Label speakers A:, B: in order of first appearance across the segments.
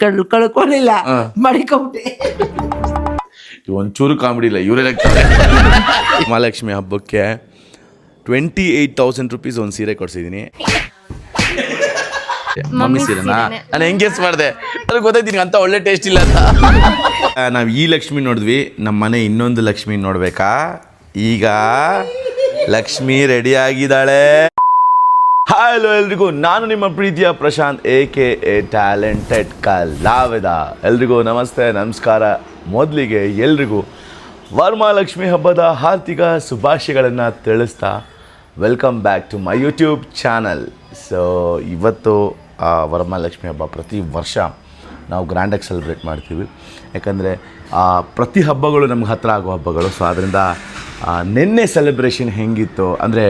A: ಕಳ್ ಕಳ್ಕೊಳ್ಳಿಲ್ಲ ಮಾಡಿಕೊಂಡೆ.
B: ಒಂಚೂರು ಕಾಮಿಡಿ ಇಲ್ಲ ಇವರೇ ಮಹಾಲಕ್ಷ್ಮಿ ಹಬ್ಬಕ್ಕೆ ಟ್ವೆಂಟಿ ಏಯ್ಟ್ ತೌಸಂಡ್ ರುಪೀಸ್ ಒಂದು ಸೀರೆ ಕೊಡ್ಸಿದ್ದೀನಿ ಮಮ್ಮಿ ಸೀರೆನಾ? ನಾನು ಹೆಂಗೆಸ್ ಮಾಡಿದೆ? ಅದಕ್ಕೆ ಗೊತ್ತಾಯ್ತೀನಿ ಅಂತ ಒಳ್ಳೆ ಟೇಸ್ಟ್ ಇಲ್ಲ ಅಂತ. ನಾವು ಈ ಲಕ್ಷ್ಮಿ ನೋಡಿದ್ವಿ ನಮ್ಮ ಮನೆ ಇನ್ನೊಂದು ಲಕ್ಷ್ಮಿ ನೋಡ್ಬೇಕಾ? ಈಗ ಲಕ್ಷ್ಮಿ ರೆಡಿ ಆಗಿದ್ದಾಳೆ. ಹಲೋ ಎಲ್ರಿಗೂ, ನಾನು ನಿಮ್ಮ ಪ್ರೀತಿಯ Prashanth A K A talented ಕಲಾವಿದ. ಎಲ್ರಿಗೂ ನಮಸ್ತೆ, ನಮಸ್ಕಾರ. ಮೊದಲಿಗೆ ಎಲ್ರಿಗೂ ವರ್ಮಾಲಕ್ಷ್ಮಿ ಹಬ್ಬದ ಹಾರ್ದಿಕ ಶುಭಾಶಯಗಳನ್ನು ತಿಳಿಸ್ತಾ welcome back to my YouTube channel so ಇವತ್ತು ವರಮಹಾಲಕ್ಷ್ಮಿ ಹಬ್ಬ ಪ್ರತಿ ವರ್ಷ ನಾವು ಗ್ರ್ಯಾಂಡಾಗಿ ಸೆಲೆಬ್ರೇಟ್ ಮಾಡ್ತೀವಿ. ಯಾಕಂದರೆ ಪ್ರತಿ ಹಬ್ಬಗಳು ನಮ್ಗೆ ಹತ್ತಿರ ಆಗೋ ಹಬ್ಬಗಳು. ಸೊ ಅದರಿಂದ ನಿನ್ನೆ ಸೆಲೆಬ್ರೇಷನ್ ಹೆಂಗಿತ್ತು? ಅಂದರೆ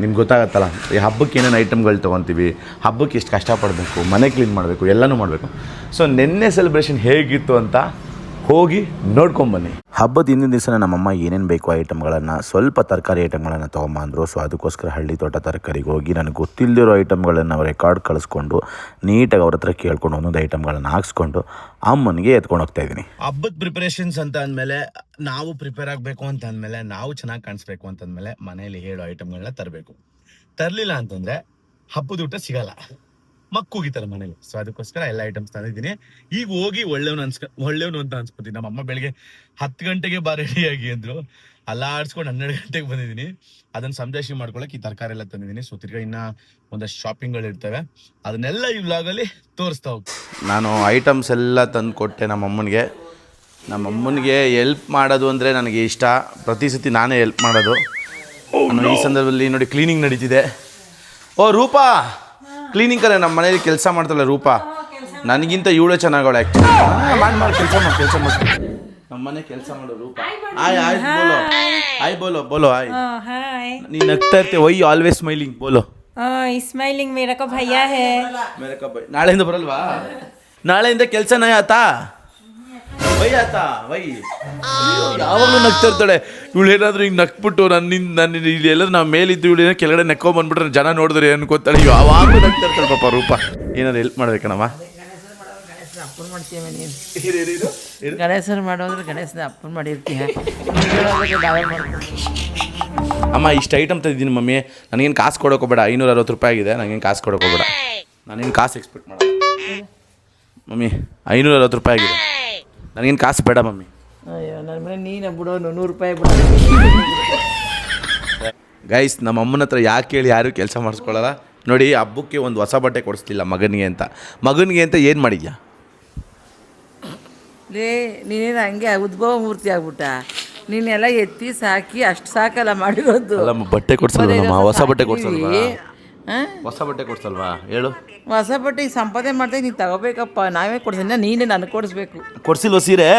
B: ನಿಮ್ಗೆ ಗೊತ್ತಾಗತ್ತಲ್ಲ, ಈ ಹಬ್ಬಕ್ಕೆ ಏನೇನು ಐಟಮ್ಗಳು ತೊಗೊತೀವಿ, ಹಬ್ಬಕ್ಕೆ ಎಷ್ಟು ಕಷ್ಟಪಡಬೇಕು, ಮನೆ ಕ್ಲೀನ್ ಮಾಡಬೇಕು, ಎಲ್ಲನೂ ಮಾಡಬೇಕು. ಸೊ ನಿನ್ನೆ ಸೆಲೆಬ್ರೇಷನ್ ಹೇಗಿತ್ತು ಅಂತ ಹೋಗಿ ನೋಡ್ಕೊಂಬನ್ನಿ ಹಬ್ಬದ ಹಿಂದಿನ ದಿವಸ ನಮ್ಮಮ್ಮ ಏನೇನು ಬೇಕು ಐಟಮ್ಗಳನ್ನು ಸ್ವಲ್ಪ ತರಕಾರಿ ಐಟಮ್ಗಳನ್ನು ತೊಗೊಂಬಂದರು. ಸೊ ಅದಕ್ಕೋಸ್ಕರ ಹಳ್ಳಿ ತೋಟ ತರಕಾರಿಗೆ ಹೋಗಿ ನನಗೆ ಗೊತ್ತಿಲ್ಲದಿರೋ ಐಟಮ್ಗಳನ್ನು ರೆಕಾರ್ಡ್ ಕಳಿಸ್ಕೊಂಡು ನೀಟಾಗಿ ಅವ್ರ ಹತ್ರ ಕೇಳ್ಕೊಂಡು ಒಂದೊಂದು ಐಟಮ್ಗಳನ್ನು ಹಾಕ್ಸ್ಕೊಂಡು ಅಮ್ಮನಿಗೆ ಎತ್ಕೊಂಡು ಹೋಗ್ತಾ ಇದ್ದೀನಿ. ಹಬ್ಬದ ಪ್ರಿಪರೇಷನ್ಸ್ ಅಂತ ಅಂದಮೇಲೆ ನಾವು ಪ್ರಿಪೇರ್ ಆಗಬೇಕು ಅಂತ ಅಂದಮೇಲೆ ನಾವು ಚೆನ್ನಾಗಿ ಕಾಣಿಸ್ಬೇಕು ಅಂತಂದಮೇಲೆ ಮನೆಯಲ್ಲಿ ಹೇಳೋ ಐಟಮ್ಗಳನ್ನ ತರಬೇಕು. ತರಲಿಲ್ಲ ಅಂತಂದರೆ ಹಬ್ಬದ ಊಟ ಸಿಗಲ್ಲ. ಮಕ್ಕೂಗಿತಾರೆ ಮನೇಲಿ. ಸೊ ಅದಕ್ಕೋಸ್ಕರ ಎಲ್ಲ ಐಟಮ್ಸ್ ತಂದಿದ್ದೀನಿ. ಈಗ ಹೋಗಿ ಒಳ್ಳೆಯವನು ಅನ್ಸ್ಕ ಒಳ್ಳೆಯವನು ಅಂತ ಅನ್ಸ್ಕೊತೀನಿ ನಮ್ಮ ಅಮ್ಮ ಬೆಳಿಗ್ಗೆ ಹತ್ತು ಗಂಟೆಗೆ ಬಾ ರೆಡಿಯಾಗಿ ಅಂದ್ರು. ಅಲ್ಲಾಡ್ಸ್ಕೊಂಡು ಹನ್ನೆರಡು ಗಂಟೆಗೆ ಬಂದಿದ್ದೀನಿ. ಅದನ್ನ ಸಂದೇಶ ಮಾಡ್ಕೊಳಕ್ ಈ ತರಕಾರಿ ಎಲ್ಲ ತಂದಿದ್ದೀನಿ. ಸೊ ತಿರ್ಗಾ ಇನ್ನ ಒಂದಷ್ಟು ಶಾಪಿಂಗ್ಗಳು ಇರ್ತವೆ. ಅದನ್ನೆಲ್ಲ ಈ ವ್ಲಾಗಲ್ಲಿ ತೋರಿಸ್ತಾ ಹೋಗ್ತೀನಿ. ನಾನು ಐಟಮ್ಸ್ ಎಲ್ಲ ತಂದು ಕೊಟ್ಟೆ ನಮ್ಮ ಅಮ್ಮನಿಗೆ ನಮ್ಮ ಅಮ್ಮನಿಗೆ ಎಲ್ಪ್ ಮಾಡೋದು ಅಂದರೆ ನನಗೆ ಇಷ್ಟ. ಪ್ರತಿ ಸತಿ ನಾನೇ ಎಲ್ಪ್ ಮಾಡೋದು. ನಾನು ಈ ಸಂದರ್ಭದಲ್ಲಿ ನೋಡಿ ಕ್ಲೀನಿಂಗ್ ನಡೀತಿದೆ. ಓ ರೂಪಾ! ಕ್ಲೀನಿಕಲ್ಲೇ ನಮ್ಮ ಮನೇಲಿ ಕೆಲಸ ಮಾಡ್ತಾಳೆ ರೂಪ. ನನಗಿಂತ ಇವಳೇ ಚೆನ್ನಾಗವಳೆ. ಆ್ಯಕ್ಚುಲಿ ಮಾಡಿ ಮಾಡಿ ಕೆಲಸ ಮಾಡಿ ಕೆಲಸ ಮಾಡಿ. ನಮ್ಮ ಮನೆ ಕೆಲಸ ಮಾಡೋ ರೂಪ. ಆಯ್ ಆಯ್ ಬೋಲೋ. ಆಯ್ ಬೋಲೋ ಬೋಲೋ ಆಯ್.
C: Oh,
B: ನೀನು ನಗ್ತಾ ಇರ್ತೀವಿ ವೈ ಆಲ್ವೇಸ್ ಸ್ಮೈಲಿಂಗ್ ಬೋಲೋ?
C: Oh, ಸ್ಮೈಲಿಂಗ್ ಮೇರಕ ಭಯ್ಯ ಹೇ.
B: ಮೇರಕ ಭಯ್ ನಾಳೆಯಿಂದ ಬರಲ್ವಾ? ನಾಳೆಯಿಂದ ಕೆಲಸನೇ ಆತಾ? ವೈ ಆತಾ ವೈ. ಯಾವಾಗಲೂ ನಗ್ತಾ ಇರ್ತಾಳೆ ಇವಳು ಏನಾದ್ರು ಹಿಂಗೆ ನಕ್ಬಿಟ್ಟು ನನ್ನಿಂದ ನನ್ನ ಇಲ್ಲಿ ಎಲ್ಲರೂ ನಾವು ಮೇಲಿದ್ದು ಇವಳು ಏನೋ ಕೆಳಗಡೆ ನೆಕ್ಕೋ ಬಂದ್ಬಿಟ್ರೆ ಜನ ನೋಡಿದ್ರೆ ಅನ್ಕೋತಾಳೆ ಯಾವಾಗಲೂ ನಗ್ತಾ ಇರ್ತಾಳೆ ಪಾಪ ರೂಪ. ಏನಾದ್ರು ಹೆಲ್ಪ್ ಮಾಡ್ಬೇಕಣವ
A: ಅಪ್ಪನ ಮಾಡ್ತೀವಿ ನೀನು ಗಣೇಶನ ಮಾಡೋದ್ರೆ ಗಣೇಶನ ಅಪ್ಪನ ಮಾಡಿರ್ತೀಯ
B: ಅಮ್ಮ ಇಷ್ಟು ಐಟಮ್ ತಂದಿದ್ದೀನಿ ಮಮ್ಮಿ. ನನಗೇನು ಕಾಸು ಕೊಡೋಕೋಬೇಡ ಐನೂರ ಅರವತ್ತು ರೂಪಾಯಿ ಆಗಿದೆ. ನನಗೇನು ಕಾಸು ಕೊಡೋಕೋಬೇಡ ನಾನೇನು ಕಾಸು ಎಕ್ಸ್ಪೆಕ್ಟ್ ಮಾಡ ಮಮ್ಮಿ ಐನೂರ ಅರವತ್ತು ರೂಪಾಯಿ ಆಗಿದೆ. ನನಗೇನು ಕಾಸು ಬೇಡ ಮಮ್ಮಿ.
A: ಅಯ್ಯೋ ನನ್ನ ಮನೆ ನೀನು ಬಿಡೋನು ನೂರು ರೂಪಾಯಿ ಬಿಡೋ.
B: ಗೈಸ್ ನಮ್ಮ ಅಮ್ಮನ ಹತ್ರ ಯಾಕೆ ಹೇಳಿ ಯಾರು ಕೆಲಸ ಮಾಡಿಸ್ಕೊಳ್ಳಲ್ಲ ನೋಡಿ ಹಬ್ಬಕ್ಕೆ ಒಂದು ಹೊಸ ಬಟ್ಟೆ ಕೊಡಿಸ್ಲಿಲ್ಲ ಮಗನಿಗೆ ಅಂತ. ಮಗನಿಗೆ ಅಂತ ಏನು ಮಾಡಿದ್ಯಾ?
A: ಲೇ ನೀನೇನು ಹಂಗೆ ಉದ್ಭವ ಮೂರ್ತಿ ಆಗ್ಬಿಟ್ಟ? ನೀನೆಲ್ಲ ಎತ್ತಿ ಸಾಕಿ ಅಷ್ಟು ಸಾಕಲ್ಲ ಮಾಡಿರೋದು.
B: ಅಲ್ಲ ಬಟ್ಟೆ ಕೊಡ್ಸಲ್ವಮ್ಮ ಹೊಸ ಬಟ್ಟೆ ಕೊಡ್ಸಲ್ವಾ
A: ಹಾಂ
B: ಹೊಸ ಬಟ್ಟೆ ಕೊಡ್ಸಲ್ವಾ? ಹೇಳು.
A: ಹೊಸ ಬಟ್ಟೆ ಈಗ ಸಂಪಾದನೆ ಮಾಡ್ದೆ ನೀನು ತಗೋಬೇಕಪ್ಪ. ನಾವೇ ಕೊಡ್ತೀನಿ ನೀನೇ ನನಗೆ ಕೊಡಿಸ್ಬೇಕು.
B: ಕೊಡ್ಸಿಲ್ವ ಸೀರೆ?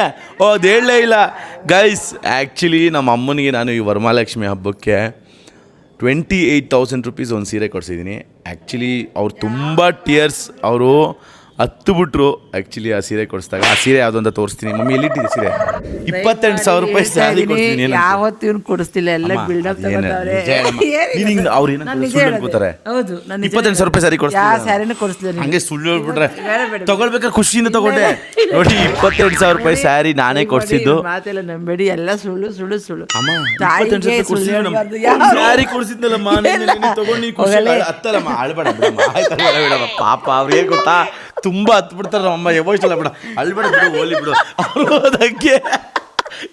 B: ಓ ಅದು ಹೇಳಲೇ ಇಲ್ಲ. ಗೈಸ್ ಆ್ಯಕ್ಚುಲಿ ನಮ್ಮ ಅಮ್ಮನಿಗೆ ನಾನು ಈ ವರಮಹಾಲಕ್ಷ್ಮಿ ಹಬ್ಬಕ್ಕೆ ಟ್ವೆಂಟಿ ಏಯ್ಟ್ ತೌಸಂಡ್ ರುಪೀಸ್ ಒಂದು ಸೀರೆ ಕೊಡಿಸಿದ್ದೀನಿ. ಆ್ಯಕ್ಚುಲಿ ಅವ್ರು ತುಂಬ ಟಿಯರ್ಸ್ ಅವರು ಹತ್ತು ಬಿಟ್ರು ಆ್ಯಕ್ಚುಲಿ ಆ ಸೀರೆ ಕೊಡಿಸಿದಾಗ ಆ ಸೀರೆ ಯಾವುದು ಅಂತ ತೋರಿಸ್ತೀನಿ. ಮಮ್ಮಿ ಎಲ್ಲಿಟ್ಟಿದೆ ಸೀರೆ? ಇಪ್ಪತ್ತೆಂಟು ಸಾವಿರ ರೂಪಾಯಿ ಸ್ಯಾರಿ ಕೊಡ್ತೀನಿ ಏನಂತ?
A: ಯಾವತ್ತೂ ಇವ್ನು ಕೊಡಿಸ್ತಿಲ್ಲ ಎಲ್ಲ ಬಿಲ್ಡಪ್.
B: ನೀನ್ ಅವ್ರು ಏನೋ ಸುಳ್ಳು ಹೇಳ್ಕೊತಾರೆ.
A: ಹೌದು ನಾನು
B: ಇಪ್ಪತ್ತೆಂಟು ಸಾವಿರ ರೂಪಾಯಿ ಸ್ಯಾರಿ ಕೊಡಿಸ್ತೀನಿ
A: ಯಾವ. ಸ್ಯಾರಿನೂ ಕೊಡಿಸ್ಲಿಲ್ಲ
B: ಹಂಗೆ ಸುಳ್ಳು ಹೇಳ್ಬಿಟ್ರೆ.
A: ತಗೊಳ್ಬೇಕಾ.
B: ತಗೊಳ್ಬೇಕಾದ್ರೆ ಖುಷಿಯಿಂದ ತಗೊಂಡೆ. ನೋಡಿ ಇಪ್ಪತ್ತೆಂಟು ಸಾವಿರ ರೂಪಾಯಿ ಸ್ಯಾರಿ ನಾನೇ ಕೊಡಿಸಿದ್ದು.
A: ಮಾತೆಲ್ಲ ನಂಬೇಡಿ. ಎಲ್ಲ ಸುಳ್ಳು ಸುಳ್ಳು ಸುಳ್ಳು.
B: ಸ್ಯಾರಿ ಕೊಡ್ಸಿದ್ನಲ್ಲಮ್ಮ ತಗೊಂಡು ನೀನು ಖುಷಿ. ಹತ್ತಲ್ಲಮ್ಮ ಬಿಡಮ್ಮ. ಪಾಪ ಅವ್ರಿಗೆ ಗೊತ್ತಾ? ತುಂಬಾ ಹತ್ತು ಬಿಡ್ತಾರೆ ನಮ್ಮಮ್ಮ ಎಮೋಷನಲ್ ಬಿಡ. ಅಳ್ಬೇಡ ಬಿಡು ಹೋಲಿ ಬಿಡು. ಅವ್ರು ಅದಕ್ಕೆ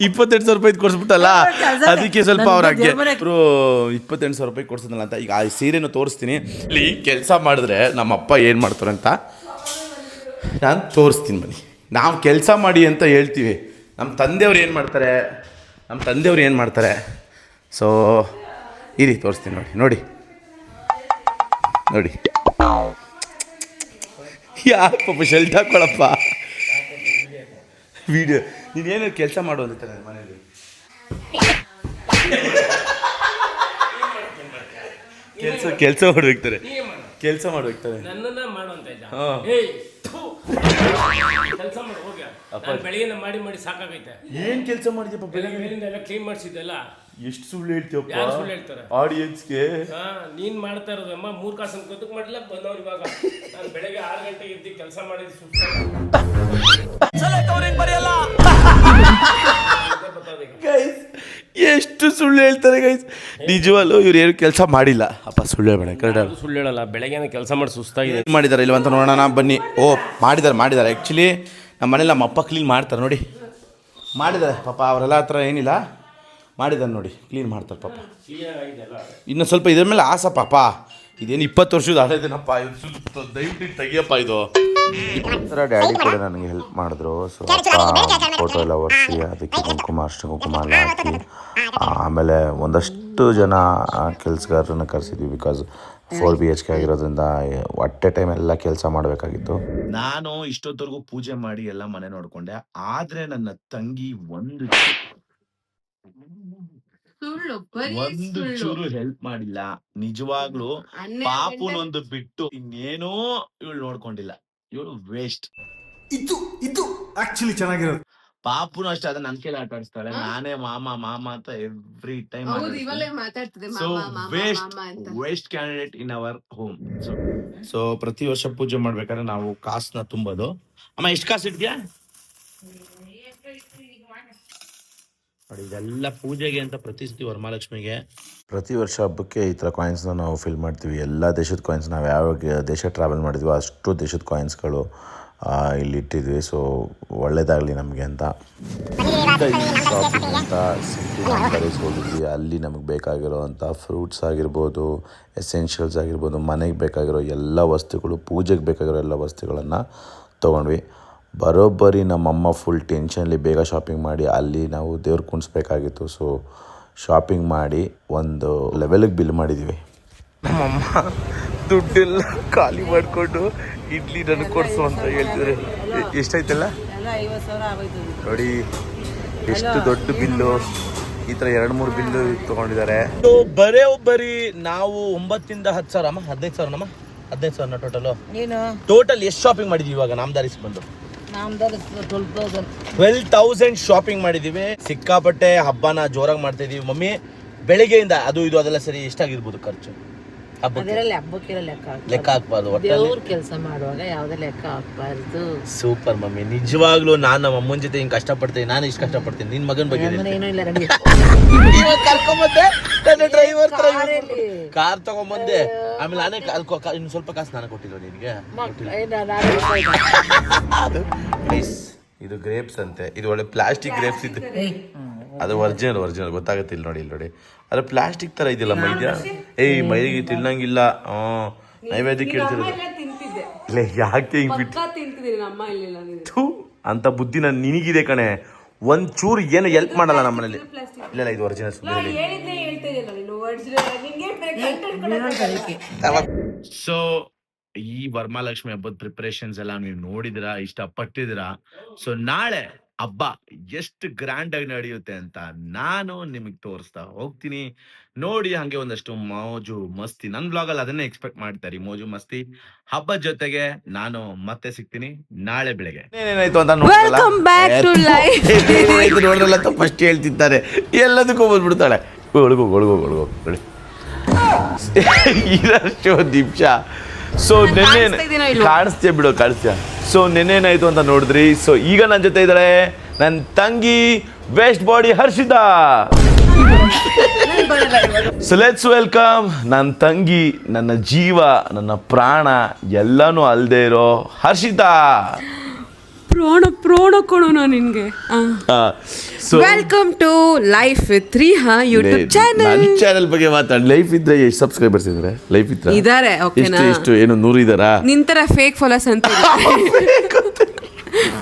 B: ಇಪ್ಪತ್ತೆಂಟು ಸಾವಿರ ರೂಪಾಯಿ ಕೊಡ್ಸ್ಬಿಟ್ಟಲ್ಲ? ಅದಕ್ಕೆ ಸ್ವಲ್ಪ ಅವ್ರ ಹಾಗೆ. ಇವರು ಇಪ್ಪತ್ತೆಂಟು ಸಾವಿರ ರೂಪಾಯಿ ಕೊಡ್ಸಿದ್ನಲ್ಲ ಅಂತ ಈಗ ಆ ಸೀರೆನ ತೋರಿಸ್ತೀನಿ. ಇಲ್ಲಿ ಕೆಲಸ ಮಾಡಿದ್ರೆ ನಮ್ಮ ಅಪ್ಪ ಏನು ಮಾಡ್ತಾರೆ ಅಂತ? ನಾನು ತೋರಿಸ್ತೀನಿ ಬನ್ನಿ. ನಾವು ಕೆಲಸ ಮಾಡಿ ಅಂತ ಹೇಳ್ತೀವಿ. ನಮ್ಮ ತಂದೆಯವ್ರು ಏನು ಮಾಡ್ತಾರೆ? ನಮ್ಮ ತಂದೆಯವ್ರು ಏನು ಮಾಡ್ತಾರೆ? ಸೊ ಇರಿ ತೋರಿಸ್ತೀನಿ ನೋಡಿ ನೋಡಿ. ನೋಡಿ. ಯಾಕೆ ಪಾಪ ಶೆಲ್ಟ್ ಹಾಕೊಳಪ್ಪ ವೀಡಿಯೋ ನೀನೇನು ಕೆಲಸ ಮಾಡು ಅಂತ ನನ್ನ ಮನೇಲಿ. ಕೆಲಸ ಕೆಲಸ ಮಾಡ್ಬೇಕಾರೆ ಕೆಲಸ.
D: ಏಯ್ ಕೆಲಸ ಮಾಡಿ ಮಾಡಿ ಮಾಡಿ ಸಾಕಾಗೈತೆ.
B: ಏನು ಕೆಲಸ ಮಾಡಿದ್ಯಪ್ಪ ಬೆಳಿಗ್ಗೆ?
D: ಎಲ್ಲ ಕ್ಲೀನ್ ಮಾಡಿಸಿದ್ದೆಲ್ಲ.
B: ಎಷ್ಟು ಸುಳ್ಳು ಹೇಳ್ತೀವಪ್ಪ
D: ಯಾರು ಸುಳ್ಳು ಹೇಳ್ತಾರೆ?
B: ಆಡಿಯನ್ಸ್ಗೆ
D: ಹಾ ನೀನ್ ಮಾಡ್ತಾ ಇರೋದಮ್ಮ ಮೂರ್ ಕಾಸು ಮಾಡಿಲ್ಲ ಬಂದವ್ರು ಇವಾಗ. ನಾನು ಬೆಳಗ್ಗೆ ಆರು ಗಂಟೆಗೆ ಎದ್ದು ಕೆಲಸ ಬರೆಯಲ್ಲ
B: ಗೈಸ್ ಎಷ್ಟು ಸುಳ್ಳು ಹೇಳ್ತಾರೆ ಗೈಸ್ ನಿಜವಲ್ಲೂ ಇವ್ರು ಏನು ಕೆಲಸ ಮಾಡಿಲ್ಲ. ಅಪ್ಪ ಸುಳ್ಳು ಹೇಳ್ಬೇಡ ಕರೆಕ್ಟ್
D: ಸುಳ್ಳು ಹೇಳಲ್ಲ. ಬೆಳಗ್ಗೆ ಕೆಲಸ ಮಾಡಿ ಸುಸ್ತಾಗಿದೆ.
B: ಏನು ಮಾಡಿದ್ದಾರೆ ಇಲ್ಲ ಅಂತ ನೋಡೋಣ. ಬನ್ನಿ. ಓ ಮಾಡಿದ್ದಾರೆ ಮಾಡಿದ್ದಾರೆ ಆ್ಯಕ್ಚುಲಿ ನಮ್ಮ ಮನೇಲಿ ನಮ್ಮ ಅಪ್ಪ ಕ್ಲೀನ್ ಮಾಡ್ತಾರೆ. ನೋಡಿ. ಮಾಡಿದ್ದಾರೆ ಪಾಪ ಅವರೆಲ್ಲ ಹತ್ರ ಏನಿಲ್ಲ. ಮಾಡಿದ್ದಾರೆ ನೋಡಿ ಕ್ಲೀನ್ ಮಾಡ್ತಾರೆ ಪಾಪ. ಇನ್ನು ಸ್ವಲ್ಪ ಇದ್ರ ಮೇಲೆ ಆಸ ಪಾಪ. ಇದೇನು ಇಪ್ಪತ್ತು ವರ್ಷದ ಹಳೇದೇನಪ್ಪ ಇದು ದಯವಿಟ್ಟು ತೆಗಿಯಪ್ಪ ಇದು. ಥರ ಡ್ಯಾಡಿ ಕೂಡ ನನಗೆ ಹೆಲ್ಪ್ ಮಾಡಿದ್ರು. ಸೊ ಫೋಟೋ ಎಲ್ಲ ಒರೆಸಿ ಅದಕ್ಕೆ ಕುಂಕುಮ ಅಷ್ಟು ಕುಂಕುಮ ಎಲ್ಲ ಹಾಕಿ. ಆಮೇಲೆ ಒಂದಷ್ಟು ಜನ ಕೆಲಸಗಾರರನ್ನ ಕರೆಸಿದ್ವಿ because four B H K ಆಗಿರೋದ್ರಿಂದ ಒಟ್ಟೆ ಟೈಮ್ ಎಲ್ಲ ಕೆಲಸ ಮಾಡಬೇಕಾಗಿತ್ತು. ನಾನು ಇಷ್ಟೊತ್ತವರೆಗೂ ಪೂಜೆ ಮಾಡಿ ಎಲ್ಲ ಮನೆ ನೋಡ್ಕೊಂಡೆ. ಆದ್ರೆ ನನ್ನ ತಂಗಿ ಒಂದು
E: ಸುಳ್ಳು ಬರೀ
B: ಒಂದು
E: ಸುಳ್ಳು.
B: ಚೂರು ಹೆಲ್ಪ್ ಮಾಡಿಲ್ಲ. ನಿಜವಾಗ್ಲೂ
E: ಪಾಪನೊಂದು
B: ಪಾಪುನೊಂದು ಬಿಟ್ಟು ಇನ್ನೇನೋ ಇವಳು ನೋಡ್ಕೊಂಡಿಲ್ಲ. ಇವಳು ವೇಸ್ಟ್
F: ಇದು ಇದು ಆಕ್ಚುಲಿ ಚೆನ್ನಾಗಿರೋದು.
B: ಪಾಪುನು ಅಷ್ಟೇ ಅದನ್ನ ನನ್ ಕೈಲಿ ಆಟ ಆಡಿಸ್ತಾಳೆ. ನಾನೇ ಮಾಮ ಮಾಮ ಅಂತ ಎವ್ರಿ ಟೈಮ್
E: ಹೌದು ಇವಾಗಲೇ ಮಾತಾಡ್ತಿದೆ
B: ಸೊ
E: ಮಾಮ ಮಾಮ
B: ವೇಸ್ಟ್
E: ಮಾಮ ಅಂತ.
B: Waste candidate in our home. So so ಪ್ರತಿ ವರ್ಷ ಪೂಜೆ ಮಾಡ್ಬೇಕಾದ್ರೆ ನಾವು ಕಾಸ್ನ ತುಂಬೋದು. ಅಮ್ಮ ಎಷ್ಟು ಕಾಸು ಇಡ್ತೀಯಾ ನೋಡಿ ಇದೆಲ್ಲ ಪೂಜೆಗೆ ಅಂತ ಪ್ರತಿಸ್ತೀವಿ ಸತಿ ವರಮಹಾಲಕ್ಷ್ಮಿಗೆ. ಪ್ರತಿ ವರ್ಷ ಹಬ್ಬಕ್ಕೆ ಈ ಥರ ಕಾಯಿನ್ಸ್ನ ನಾವು ಫಿಲ್ ಮಾಡ್ತೀವಿ. ಎಲ್ಲ ದೇಶದ ಕಾಯಿನ್ಸ್ ನಾವು ಯಾವ ದೇಶ ಟ್ರಾವೆಲ್ ಮಾಡಿದ್ವಿ ಅಷ್ಟು ದೇಶದ ಕಾಯಿನ್ಸ್ಗಳು ಇಲ್ಲಿ ಇಟ್ಟಿದ್ವಿ. ಸೊ ಒಳ್ಳೇದಾಗಲಿ ನಮಗೆ ಅಂತ. ಶಾಪಿಂಗ್ ಅಂತ ಸಿಟಿ ಹೋಗಿದ್ವಿ. ಅಲ್ಲಿ ನಮಗೆ ಬೇಕಾಗಿರೋವಂಥ ಫ್ರೂಟ್ಸ್ ಆಗಿರ್ಬೋದು ಎಸೆನ್ಷಿಯಲ್ಸ್ ಆಗಿರ್ಬೋದು ಮನೆಗೆ ಬೇಕಾಗಿರೋ ಎಲ್ಲ ವಸ್ತುಗಳು ಪೂಜೆಗೆ ಬೇಕಾಗಿರೋ ಎಲ್ಲ ವಸ್ತುಗಳನ್ನು ತೊಗೊಂಡ್ವಿ. ಬರೋಬ್ಬರಿ ನಮ್ಮಮ್ಮ ಫುಲ್ ಟೆನ್ಷನಲ್ಲಿ ಬೇಗ ಶಾಪಿಂಗ್ ಮಾಡಿ ಅಲ್ಲಿ ನಾವು ದೇವ್ರು ಕುಣಿಸ್ಬೇಕಾಗಿತ್ತು. ಸೊ ಶಾಪಿಂಗ್ ಮಾಡಿ ಒಂದು ಲೆವೆಲಿಗೆ ಬಿಲ್ ಮಾಡಿದ್ವಿ. ನಮ್ಮಮ್ಮ ದುಡ್ಡೆಲ್ಲ ಖಾಲಿ ಮಾಡಿಕೊಂಡು ಇಡ್ಲಿ ನನಗೆ ಕೊಡಿಸು ಅಂತ ಹೇಳ್ತಿದ್ರೆ. ಎಷ್ಟಾಯ್ತಲ್ಲ? ನೋಡಿ ಎಷ್ಟು ದೊಡ್ಡ ಬಿಲ್ಲು. ಈ ತರ ಎರಡು ಮೂರು ಬಿಲ್ಲು ತಗೊಂಡಿದ್ದಾರೆ. ಬರೇ ಒಬ್ಬರಿ ನಾವು ಒಂಬತ್ತಿಂದ ಹತ್ತು ಸಾವಿರ ಅಮ್ಮ ಹದಿನೈದು ಸಾವಿರ ನಮ್ಮ ಹದಿನೈದು ಸಾವಿರ ಟೋಟಲು ಟೋಟಲ್ ಎಷ್ಟು ಶಾಪಿಂಗ್ ಮಾಡಿದ್ವಿ ಇವಾಗ? ನಾಮದಾರಿಸ್ ಬಂದು.
A: ಟ್ವೆಲ್ ತೌಸಂಡ್
B: ಶಾಪಿಂಗ್ ಮಾಡಿದೀವಿ ಸಿಕ್ಕಾಪಟ್ಟೆ ಹಬ್ಬನ ಜೋರಾಗಿ ಮಾಡ್ತಾ ಇದೀವಿ ಮಮ್ಮಿ ಬೆಳಿಗ್ಗೆಯಿಂದ ಅದು ಇದು ಅದೆಲ್ಲ ಸರಿ ಎಷ್ಟಾಗಿರ್ಬೋದು ಖರ್ಚು
A: ಅದರಲ್ಲಿ ಲೆಕ್ಕ ಹಾಕ್ಬಾರ್ದು.
B: ಲೆಕ್ಕ ಹಾಕ್ಬಾರ್ದು ಒಟ್ಟಲ್ಲಿ
A: ದೇವ್ರ ಕೆಲಸ ಮಾಡುವಾಗ ಯಾವುದೇ ಲೆಕ್ಕ ಹಾಕ್ಬಾರ್ದು
B: ಸೂಪರ್ ಮಮ್ಮಿ ನಿಜವಾಗ್ಲೂ ನಾನು ನಮ್ಮ ಅಮ್ಮನ ಜೊತೆ ಹಿಂಗ್ ಕಷ್ಟಪಡ್ತೀನಿ ನಾನು ಇಷ್ಟು ಕಷ್ಟಪಡ್ತೀನಿ ನಿನ್ ಮಗನ ಬಗ್ಗೆ
A: ನಮ್ಮನೆ ಏನೂ ಇಲ್ಲ ರೆಡಿ
B: ಇವಾಗ ಕರ್ಕೊಂಬಂದೆ ನನ್ನ ಡ್ರೈವರ್ ಕಾರ್ ತಗೊಂಬಂದೆ ಆಮೇಲೆ ನಾನೇ ಅಲ್ಲಿ ಇನ್ನು ಸ್ವಲ್ಪ ಕಾಸು ನಾನು ಕೊಟ್ಟಿಲ್ಲ. ನಿನಗೆ ಇದು ಗ್ರೇಪ್ಸ್ ಅಂತೆ. ಇದು ಒಳ್ಳೆ ಪ್ಲಾಸ್ಟಿಕ್ ಗ್ರೇಪ್ಸ್ ಇದ್ದು ಅದು ಒರಿಜಿನಲ್ ಒರಿಜಿನಲ್ ಗೊತ್ತಾಗುತ್ತೆ ಇಲ್ಲಿ ನೋಡಿ ಇಲ್ಲಿ ನೋಡಿ. ಅದು ಪ್ಲಾಸ್ಟಿಕ್ ತರ ಇದಿಲ್ಲ ಮೈದ್ಯ? ಏಯ್ ಮೈಗೆ ತಿನ್ನಂಗಿಲ್ಲ. ಹ್ಮ್ ನೈವೇದ್ಯಕ್ಕೆ ಇಡ್ತಿರೋದು ಇಲ್ಲ ಯಾಕೆ ಹಿಂಗೆ ಬಿಟ್ಟು ಅಂತ ಬುದ್ಧಿ ನಾನು. ನಿನಗಿದೆ ಕಣೆ. ಒಂಚೂರು ಚೂರು ಏನು ಹೆಲ್ಪ್ ಮಾಡಲ್ಲ ನಮ್ಮನೇಲಿ. ಇಲ್ಲ ಇಲ್ಲ ಇದು ಒರಿಜಿನಲ್ ಸುಳ್ಳು ಸೊ ಈ ವರ್ಮಾಲಕ್ಷ್ಮಿ ಹಬ್ಬದ ಪ್ರಿಪರೇಷನ್ಸ್ ಎಲ್ಲ ನೀವು ನೋಡಿದಿರಾ ಇಷ್ಟಪಟ್ಟಿದ್ದೀರಾ ಸೊ ನಾಳೆ ಹಬ್ಬ ಎಷ್ಟು ಗ್ರ್ಯಾಂಡ್ ಆಗಿ ನಡೆಯುತ್ತೆ ಅಂತ ನಾನು ನಿಮಗೆ ತೋರಿಸ್ತಾ ಹೋಗ್ತೀನಿ ನೋಡಿ ಹಂಗೆ ಒಂದಷ್ಟು ಮೋಜು ಮಸ್ತಿ ನನ್ನ ಬ್ಲಾಗ್ ಅಲ್ಲಿ ಅದನ್ನೇ ಎಕ್ಸ್ಪೆಕ್ಟ್ ಮಾಡ್ತಾರೆ ಮೋಜು ಮಸ್ತಿ ಹಬ್ಬದ ಜೊತೆಗೆ ನಾನು ಮತ್ತೆ ಸಿಗ್ತೀನಿ ನಾಳೆ ಬೆಳಗ್ಗೆ ಏನೇನಾಯ್ತು ಅಂತ
E: Welcome back to life.
B: ನೋಡ್ರಲ್ಲ ಅಂತ ಫಸ್ಟ್ ಹೇಳ್ತಿದ್ದಾರೆ ಎಲ್ಲದಕ್ಕೂ ಬಂದ್ಬಿಡ್ತಾಳೆ ಒಳಗೋ ಒಳಗೋ ಒಳಗೋ ಇದಷ್ಟು ನಿಮಿಷ. ಸೊ ನೆನ್ನೆ? ಕಾಣಿಸ್ತೀಯ ಬಿಡು ಕಾಣಿಸ್ತೀಯ? ಸೊ ನೆನ್ನೇನಾಯ್ತು ಅಂತ ನೋಡಿದ್ರಿ? ಸೊ ಈಗ ನನ್ನ ಜೊತೆ ಇದ್ದಾಳೆ ನನ್ನ ತಂಗಿ best buddy Harshita. So let's welcome ನನ್ನ ತಂಗಿ ನನ್ನ ಜೀವ ನನ್ನ ಪ್ರಾಣ ಎಲ್ಲಾನು ಅಲ್ದೇ ಇರೋ ಹರ್ಷಿತಾ.
E: ಪ್ರೋಣ ಪ್ರೋಣ ಕೊಡೋಣ ನಿನ್ಗೆ.
B: So
E: welcome to life with ಹಾ ಯೂಟ್ಯೂಬ್ ಚಾನಲ್
B: ಚಾನಲ್ ಬಗ್ಗೆ ಮಾತಾಡಿ ಲೈಫ್ ಇದ್ರೆ ಎಷ್ಟು ಸಬ್ಸ್ಕ್ರೈಬರ್ಸ್ ಇದ್ದಾರೆ ಲೈಫ್ ಇದ್ರೆ?
E: ಇದಾರೆ, ಓಕೆನಾ?
B: ಎಷ್ಟು ಎಷ್ಟು ಏನು ನೂರು ಇದ್ದಾರಾ
E: ನಿಂತರ ಫೇಕ್ ಫಾಲೋಸ್ ಅಂತ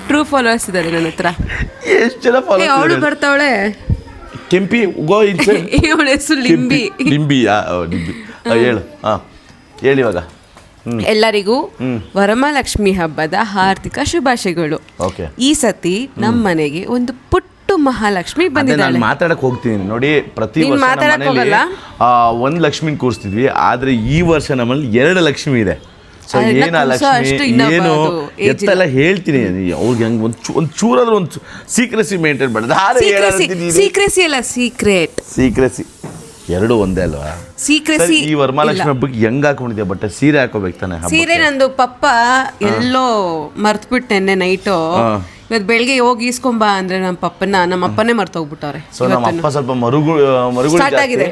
E: ಟ್ರೂ ಫಾಲೋವರ್ಸ್ ಇದ್ದಾರೆ ನನ್ನ ಹತ್ರ.
B: ಎಷ್ಟು ಜನ
E: ಫಾಲೋ ಅವಳು ಬರ್ತಾವಳೆ.
B: ಕೆಂಪಿ ಗೋ ಇನ್ಸೈಡ್
E: ಇವಳ ಹೆಸರು ಲಿಂಬಿ.
B: ಲಿಂಬಿ ಆ, ಓ, ಲಿಂಬಿ. ಹೇಳು ಹಾ ಹೇಳಿ ಇವಾಗ.
E: ಎಲ್ಲರಿಗೂ ವರಮಹಾಲಕ್ಷ್ಮಿ ಹಬ್ಬದ ಹಾರ್ದಿಕ ಶುಭಾಶಯಗಳು.
B: ಓಕೆ.
E: ಈ ಸತಿ ನಮ್ಮ ಮನೆಗೆ ಒಂದು ಪುಟ್ಟು ಮಹಾಲಕ್ಷ್ಮಿ
B: ಅದೇ ನಾನು
E: ಬಂದಿದ್ದಾಳೆ.
B: ಮಾತಾಡಕ್ ಹೋಗ್ತೀನಿ. ನೋಡಿ ಪ್ರತಿ
E: ನೀನ್
B: ವರ್ಷ
E: ಮಾತಾಡಕ್ ಹೋಗಲ್ಲ?
B: ಆ, ಒಂದ್ ಲಕ್ಷ್ಮಿನ ಕೂರಿಸ್ತಿದ್ವಿ. ಆದ್ರೆ ಈ ವರ್ಷ ನಮ್ಮಲ್ಲಿ ಎರಡು ಲಕ್ಷ್ಮಿ ಇದೆ. ಸೊ
A: ಅದೆಲ್ಲ
B: ಏನ
A: ಕೂರ್ಸೋ
B: ಲಕ್ಷ್ಮಿ?
A: ಅಷ್ಟು ಇನ್ನ
B: ಏನು?
A: ಅದು age
B: ಎತ್ತೆಲ್ಲ ಹೇಳ್ತೀನಿ. ಅವ್ರಿಗೆ ಹಂಗೆ ಒಂದು ಒಂದು ಚೂರಾದ್ರೂ ಒಂದು ಸೀಕ್ರೆಸಿ ಮೇಂಟೈನ್ ಮಾಡೋದು
A: ಸೀಕ್ರೆಸಿ ಅಲ್ಲ ಸೀಕ್ರೆಟ್
B: ಸೀಕ್ರೆಸಿ ಎರಡು ಒಂದೇ ಅಲ್ವಾ?
A: ಸೀಕ್ರೆಸಿ
B: ಈ ವರಮಹಾಲಕ್ಷ್ಮಿ ಹಬ್ಬಕ್ಕೆ ಹೆಂಗ್ ಹಾಕೊಂಡಿದ್ಯಾ ಬಟ್ ಸೀರೆ ಹಾಕೋಬೇಕು ತಾನೆ ಹಬ್ಬಕ್ಕೆ?
E: ಸೀರೆ ನಂದು ಪಪ್ಪ ಎಲ್ಲೋ ಮರ್ತ್ಬಿಟ್ಟು ನೆನ್ನೆ ನೈಟು. ಇವತ್ತು ಬೆಳಿಗ್ಗೆ ಹೋಗಿ ಈಸ್ಕೊಂಬಾ ಅಂದ್ರೆ ನಮ್ಮ ಪಪ್ಪನ ನಮ್ಮ ಅಪ್ಪನೇ ಮರ್ತೋಗ್ಬಿಟ್ಟವ್ರೆ.
B: ಸೊ ನಮ್ಮ ಅಪ್ಪ ಸ್ವಲ್ಪ ಮರುಗು
E: ಆಗಿದೆ.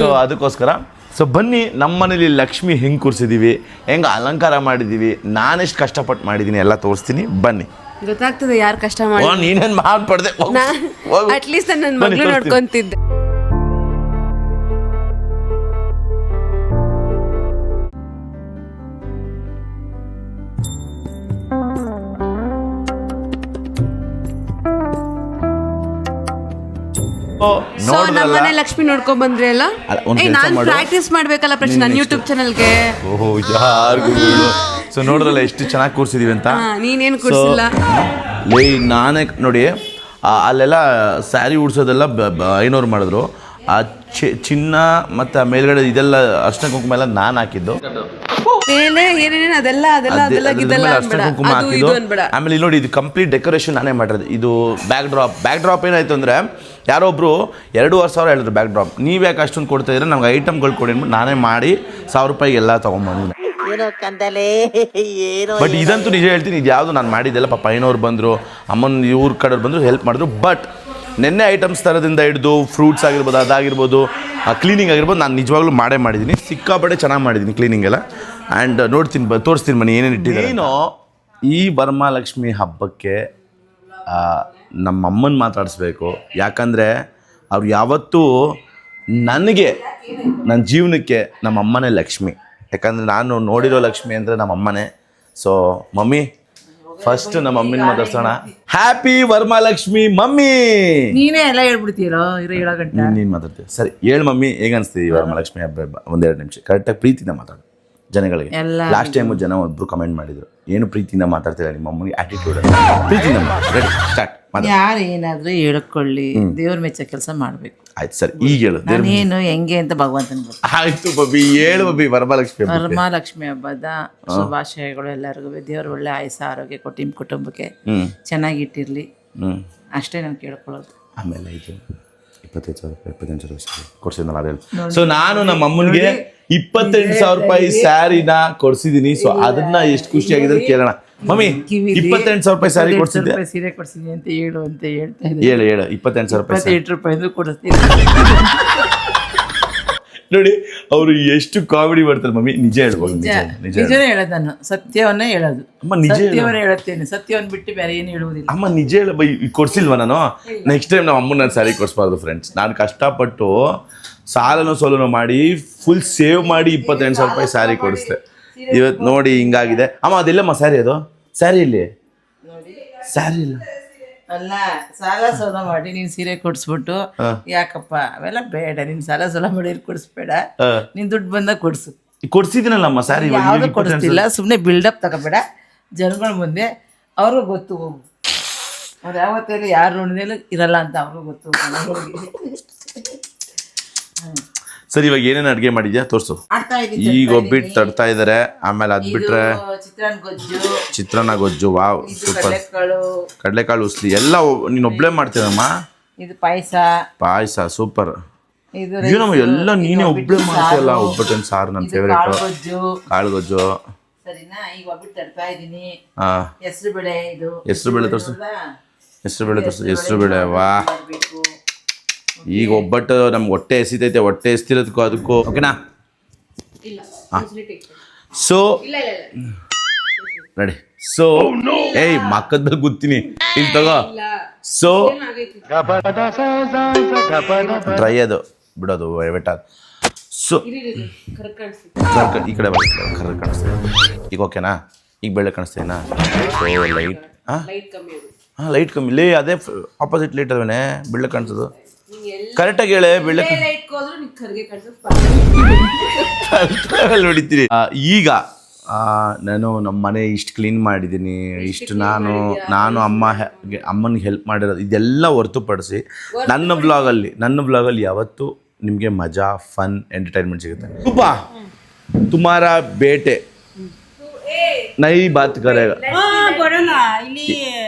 B: ಸೊ ಅದಕ್ಕೋಸ್ಕರ ಸೊ ಬನ್ನಿ ನಮ್ಮ ಮನೇಲಿ ಲಕ್ಷ್ಮಿ ಹೆಂಗ್ ಕೂರ್ಸಿದೀವಿ ಹೆಂಗ್ ಅಲಂಕಾರ ಮಾಡಿದೀವಿ ನಾನೆಷ್ಟು ಕಷ್ಟಪಟ್ಟು ಮಾಡಿದೀನಿ ಎಲ್ಲ ತೋರಿಸ್ತೀನಿ ಬನ್ನಿ.
E: ಗೊತ್ತಾಗ್ತದೆ ಯಾರು ಕಷ್ಟ ಮಾಡಿ
B: ನೀನೇನು ಮಾಡ್ಪಡ್ದೆ
E: ಅಟ್ಲೀಸ್ಟ್ ನನ್ನ ಮಗಳು ನೋಡ್ಕೊಂತಿದ್ದೆ. ಸೊ ನಮ್ಮನೆ ಲಕ್ಷ್ಮಿ ನೋಡ್ಕೊಂಡ್ ಬಂದ್ರಿ ಅಲ್ಲ?
B: ಮಾಡು.
E: ಪ್ರಾಕ್ಟೀಸ್ ಮಾಡ್ಬೇಕಲ್ಲ ಪ್ರಶ್ನೆ ನನ್ನ ಯೂಟ್ಯೂಬ್ ಚಾನಲ್ಗೆ
B: ಓಹೋ ಯಾರಿಗೂ ಸೊ ನೋಡ್ರಲ್ಲ ಎಷ್ಟು ಚೆನ್ನಾಗಿ ಕೂರ್ಸಿದೀವಿ ಅಂತ.
E: ನೀನೇನ್ ಕೂರ್ಸಿಲ್ಲ?
B: ಲೇ ನಾನೇ ನೋಡಿ ಅಲ್ಲೆಲ್ಲ ಸ್ಯಾರಿ ಉಡ್ಸೋದೆಲ್ಲ ಐನೂರು ಮಾಡಿದ್ರು. ಆ ಚಿ- ಚಿನ್ನ ಮತ್ತು ಮೇಲ್ಗಡೆ ಇದೆಲ್ಲ ಅರ್ಶನ ಕುಂಕುಮ ಎಲ್ಲ ನಾನು ಹಾಕಿದ್ದು.
E: ಮೇಲೆ ಏನೇನೇನು ಅದೆಲ್ಲ ಅದೆಲ್ಲ ಅದೆಲ್ಲ
B: ಅದ್ರ
E: ಇದೆಲ್ಲ
B: ಮೇಲೆ
E: ಅನ್ಬೇಡ.
B: ಕುಂಕುಮ
E: ಅದು
B: ಹಾಕಿದ್ದು.
E: ಇದು ಅನ್ಬೇಡ.
B: ಆಮೇಲೆ ಇಲ್ಲಿ ನೋಡಿ ಇದು ಕಂಪ್ಲೀಟ್ ಡೆಕೋರೇಷನ್ ನಾನೇ ಮಾಡಿರೋದು. ಇದು ಬ್ಯಾಕ್ ಡ್ರಾಪ್ ಬ್ಯಾಕ್ ಡ್ರಾಪ್ ಏನಾಯ್ತು ಅಂದರೆ ಯಾರೊಬ್ರು ಎರಡೂವರೆ ಸಾವಿರ ಹೇಳಿದ್ರು ಬ್ಯಾಕ್ ಡ್ರಾಪ್ ನೀವು ಯಾಕೆ ಅಷ್ಟೊಂದು ಕೊಡ್ತಾ ಇದ್ರೆ ನಮ್ಗೆ ಐಟಮ್ಗಳು ಕೊಡಿ ಅಂದ್ಬಿಟ್ಟು ನಾನೇ ಮಾಡಿ ಸಾವಿರ ರೂಪಾಯಿಗೆ ಎಲ್ಲ ತೊಗೊಂಬಂದಿನಿ ಬಟ್ ಇದಂತೂ ನಿಜ ಹೇಳ್ತೀನಿ ಇದು ಯಾವುದು ನಾನು ಮಾಡಿದ್ದೆಲ್ಲ ಪಾಪ ಐನೋರು ಬಂದರು ಅಮ್ಮನ ಇವ್ರ ಕಡೆಯವ್ರು ಬಂದರು ಹೆಲ್ಪ್ ಮಾಡಿದ್ರು. ಬಟ್ ನೆನ್ನೆ ಐಟಮ್ಸ್ ಥರದಿಂದ ಹಿಡಿದು ಫ್ರೂಟ್ಸ್ ಆಗಿರ್ಬೋದು, ಅದಾಗಿರ್ಬೋದು ಕ್ಲೀನಿಂಗ್ ಆಗಿರ್ಬೋದು ನಾನು ನಿಜವಾಗ್ಲೂ ಮಾಡೇ ಮಾಡಿದ್ದೀನಿ ಸಿಕ್ಕಾಪಟ್ಟೆ ಚೆನ್ನಾಗಿ ಮಾಡಿದ್ದೀನಿ ಕ್ಲೀನಿಂಗ್ ಎಲ್ಲ. ಆ್ಯಂಡ್ ನೋಡ್ತೀನಿ, ಬ ತೋರಿಸ್ತೀನಿ ಮನೆ ಏನೇನು ಇಟ್ಟಿದ್ದೀನಿ ಏನು ಈ ವರಮಹಾಲಕ್ಷ್ಮಿ ಹಬ್ಬಕ್ಕೆ ನಮ್ಮಮ್ಮನ ಮಾತಾಡಿಸ್ಬೇಕು. ಯಾಕಂದರೆ ಅವ್ರು ಯಾವತ್ತೂ ನನಗೆ ನನ್ನ ಜೀವನಕ್ಕೆ ನಮ್ಮ ಅಮ್ಮನೇ ಲಕ್ಷ್ಮಿ. ಯಾಕಂದರೆ ನಾನು ನೋಡಿರೋ ಲಕ್ಷ್ಮಿ ಅಂದರೆ ನಮ್ಮ ಅಮ್ಮನೇ ಸೊ ಮಮ್ಮಿ ಫಸ್ಟ್ ನಮ್ಮ ಮಮ್ಮಿನ ಮಾತಾಡ್ಸೋಣ ಹ್ಯಾಪಿ ವರ್ಮಹಾಲಕ್ಷ್ಮಿ ಮಮ್ಮಿ!
A: ನೀನೇ ಎಲ್ಲ ಹೇಳ್ಬಿಡ್ತೀರೋ ಇರೋ ಏಳೋ ಗಂಟೆ.
B: ನೀನು ಮಾತಾಡ್ತೀವಿ ಸರಿ ಹೇಳು ಮಮ್ಮಿ ಹೇಗ ಅನಿಸ್ತೀವಿ ವರ್ಮಹಾಲಕ್ಷ್ಮಿ ಹಬ್ಬ ಒಂದೆರಡು ನಿಮಿಷ. ಕರೆಕ್ಟಾಗಿ ಪ್ರೀತಿನ ಮಾತಾಡು ಜನಗಳಿಗೆ. ಲಾಸ್ಟ್ ಟೈಮು ಜನ ಒಬ್ರು ಕಮೆಂಟ್ ಮಾಡಿದ್ರು. ಏನು ಪ್ರೀತಿಯಿಂದ ಮಾತಾಡ್ತಿಲ್ಲ ನಿಮ್ಮ ಅಮ್ಮನಿಗೆ? ಆಟಿಟ್ಯೂಡ್ ಪ್ರೀತಿಯಿಂದ ರೆಡಿ ಸ್ಟಾರ್ಟ್
A: ಯಾರು ಏನಾದರೂ ಹೇಳ್ಕೊಳ್ಳಿ ದೇವ್ರ ಮೆಚ್ಚ ಕೆಲಸ ಮಾಡಬೇಕು.
B: ಆಯ್ತು ಸರ್ ಈಗ ಹೇಳು
A: ನಾನೇನು ಹೆಂಗೆ ಅಂತ ಭಗವಂತನ
B: ಆಯ್ತು ಬಬ್ಬಿ ಹೇಳು ಬಬ್ಬಿ ವರಮಹಾಲಕ್ಷ್ಮಿ.
A: ವರಮಹಾಲಕ್ಷ್ಮಿ ಹಬ್ಬದ ಶುಭಾಶಯಗಳು ಎಲ್ಲರಿಗೂ. ದೇವ್ರ ಒಳ್ಳೆ ಆಯಸ ಆರೋಗ್ಯ ಕೊಟ್ಟು ನಿಮ್ಮ ಕುಟುಂಬಕ್ಕೆ
B: ಹ್ಮ್.
A: ಚೆನ್ನಾಗಿಟ್ಟಿರ್ಲಿ.
B: ಹ್ಞೂ
A: ಅಷ್ಟೇ ನಾನು ಕೇಳ್ಕೊಳ್ಳೋದು.
B: ಆಮೇಲೆ ಇದು ಇಪ್ಪತ್ತೈದು ಸಾವಿರ ರೂಪಾಯಿ ಇಪ್ಪತ್ತೆಂಟು ಸಾವಿರ ಕೊಡ್ಸಿದ್ನಲ್ಲ ಅದೇಳು ಸೊ ನಾನು ನಮ್ಮ ಅಮ್ಮನಿಗೆ ಇಪ್ಪತ್ತೆಂಟು ಸಾವಿರ ರೂಪಾಯಿ ಸ್ಯಾರಿನ ಕೊಡ್ಸಿದೀನಿ. ಸೊ ಅದನ್ನ ಎಷ್ಟು ಖುಷಿಯಾಗಿದೆ ಕೇಳೋಣ. ಮಮ್ಮಿ ಇಪ್ಪತ್ತೆಂಟು ಸಾವಿರ ರೂಪಾಯಿ ಸ್ಯಾರಿ ಕೊಡ್ಸಿದ್ದೆ
A: ಸೀರೆ ಕೊಡ್ಸಿದ್ದೀನಿ ಅಂತ ಹೇಳು ಅಂತ ಹೇಳ್ತಾ ಇದ್ದೆ
B: ಹೇಳು ಹೇಳು. ಇಪ್ಪತ್ತೆಂಟು ಸಾವಿರ ರೂಪಾಯಿ
A: ಎಂಟು ರೂಪಾಯಿ ಕೊಡಿಸ್ತೀನಿ
B: ನೋಡಿ ಅವರು ಎಷ್ಟು ಕಾಮಿಡಿ ಮಾಡ್ತಾರೆ ಮಮ್ಮಿ. ನಿಜ ಹೇಳ್ಬೋದು ನಿಜ ನಿಜ
A: ನಿಜನೇ ಹೇಳೋದು ನಾನು. ಸತ್ಯವನ್ನೇ ಹೇಳೋದು.
B: ಅಮ್ಮ ನಿಜ
A: ಸತ್ಯವನ್ನ ಹೇಳುತ್ತೇನೆ. ಸತ್ಯವನ್ನು ಬಿಟ್ಟು ಬೇರೆ ಏನು ಹೇಳುವುದಿಲ್ಲ.
B: ಅಮ್ಮ ನಿಜ ಹೇಳ. ಕೊಡ್ಸಿಲ್ವಾ ನಾನು? ನೆಕ್ಸ್ಟ್ ಟೈಮ್ ನಮ್ಮ ಅಮ್ಮನ ನಾನು ಸ್ಯಾರಿ ಕೊಡಿಸ್ಬಾರ್ದು ಫ್ರೆಂಡ್ಸ್ ನಾನು ಕಷ್ಟಪಟ್ಟು ಸಾಲನೋ ಸೋಲನು ಮಾಡಿ ಫುಲ್ ಸೇವ್ ಮಾಡಿ ಇಪ್ಪತ್ತೆಂಟು ಸಾವಿರ ರೂಪಾಯಿ ಸ್ಯಾರಿ ಕೊಡಿಸ್ದೆ. ಇವತ್ತು ನೋಡಿ ಹಿಂಗಾಗಿದೆ. ಅಮ್ಮ ಅದೆಲ್ಲಮ್ಮ ಸ್ಯಾರಿ ಅದು? ಸ್ಯಾರಿ ಇಲ್ಲಿ. ಸ್ಯಾರಿ ಇಲ್ಲ.
A: ಅಲ್ಲ ಸಾಲ ಸೋಲ ಮಾಡಿ ನೀನ್ ಸೀರೆ ಕೊಡ್ಸ್ಬಿಟ್ಟು ಯಾಕಪ್ಪ ಅವೆಲ್ಲ ಬೇಡ. ನೀನ್ ಸಾಲ ಸೋಲ ಮಾಡಿ ಕೊಡಿಸ್ಬೇಡ. ನಿನ್ ದುಡ್ಡು ಬಂದಾಗ ಕೊಡ್ಸು.
B: ಕೊಡ್ಸಿದಿನಲ್ಲಮ್ಮ ಸ್ಯಾರಿ
A: ಯಾವ್ದು ಕೊಡಿಸ್ತಿಲ್ಲ ಸುಮ್ಮನೆ ಬಿಲ್ಡಪ್ ತಗೋಬೇಡ. ಜನಗಳ ಮುಂದೆ ಅವ್ರಿಗೂ ಗೊತ್ತು ಹೋಗು. ಅವ್ರು ಯಾವತ್ತೇಲಿ ಯಾರು ಋಣದಲ್ಲೂ ಇರಲ್ಲ ಅಂತ ಅವ್ರಿಗೂ ಗೊತ್ತು
B: ಸರಿ ಇವಾಗ ಏನೇನು ಅಡುಗೆ ಮಾಡಿದ್ಯಾ? ತೋರಿಸು. ಈಗ ಒಬ್ಬಿಟ್ಟು ತಡ್ತಾ ಇದ್ದಾರೆ ಆಮೇಲೆ ಅದು ಬಿಟ್ರೆ
A: ಚಿತ್ರಾನ್ನ ಗೊಜ್ಜು. Wow
B: super.
A: ಕಡಲೆಕಾಳು.
B: ಉಸ್ಲಿ ಎಲ್ಲ ನೀನು ಒಬ್ಳೆ ಮಾಡ್ತೀನಮ್ಮ?
A: ಇದು ಪಾಯಸ.
B: ಪಾಯಸ ಸೂಪರ್. ಏನಮ್ಮ ಎಲ್ಲ ನೀನೇ ಒಬ್ಳೆ ಮಾಡ್ತೀಯಲ್ಲ ಒಬ್ಬಟ್ಟು ಸಾರು ನನ್ನ ಫೇವ್ರೇಟ್
A: ಕಾಳು ಗೊಜ್ಜು. ಹೆಸರು ಬೇಳೆ
B: ತೋರಿಸು. ಹೆಸ್ರು ಬೇಳೆ ತೋರ್ಸು. ಹೆಸರು ಬೇಳೆ ವಾ ಈಗ ಒಬ್ಬಟ್ಟು ನಮ್ಗೆ ಹೊಟ್ಟೆ ಎಸಿತೈತೆ ಹೊಟ್ಟೆ ಎಸ್ತಿರೋದಕ್ಕೂ ಅದಕ್ಕೂ. ಓಕೆನಾ ಸೊ ರೆಡಿ ಸೊ ಏಯ್ ಮಕ್ಕದ ಗುತ್ತೀನಿ. ಇಲ್ಲಿ ತಗೋ. ಸೊ ಡ್ರೈ ಅದು. ಬಿಡೋದು ವೆಟ ಸೊ ಈ ಕಡೆ ಬರ ಕರ್ರ ಕಾಣಿಸ್ತದೆ. ಈಗ ಓಕೆನಾ ಈಗ ಬೆಳೆ ಕಾಣಿಸ್ತೇನಾ ಲೈಟ್ ಹಾಂ ಹಾಂ ಲೈಟ್ ಕಮ್ಮಿ. ಲೇ ಅದೇ ಆಪೋಸಿಟ್ ಲೈಟ್ ಅದೇನೆ ಬೆಳ್ಳೆ ಕಾಣಿಸೋದು. ಕರೆಕ್ಟಾಗಿ ಹೇಳೆ ಬೆಳ್ಳೆ ಅಲ್ಲಿ ಹೊಡಿತೀನಿ ಆ, ಈಗ ಆ, ನಾನು ನಮ್ಮ ಮನೆ ಇಷ್ಟು ಕ್ಲೀನ್ ಮಾಡಿದ್ದೀನಿ ಇಷ್ಟು ನಾನು ನಾನು ಅಮ್ಮ ಹೆ- ಅಮ್ಮನಿಗೆ ಹೆಲ್ಪ್ ಮಾಡಿರೋದು ಇದೆಲ್ಲ ಹೊರತುಪಡಿಸಿ ನನ್ನ ಬ್ಲಾಗಲ್ಲಿ ನನ್ನ ಬ್ಲಾಗಲ್ಲಿ ಯಾವತ್ತೂ ನಿಮಗೆ ಮಜಾ ಫನ್ ಎಂಟರ್ಟೈನ್ಮೆಂಟ್ ಸಿಗುತ್ತೆ ತುಪ್ಪ ತುಮಾರ ಬೇಟೆ ನೈ ಬಾತ್ ಕರೆಗ
C: हाँ बोलो ना इली घर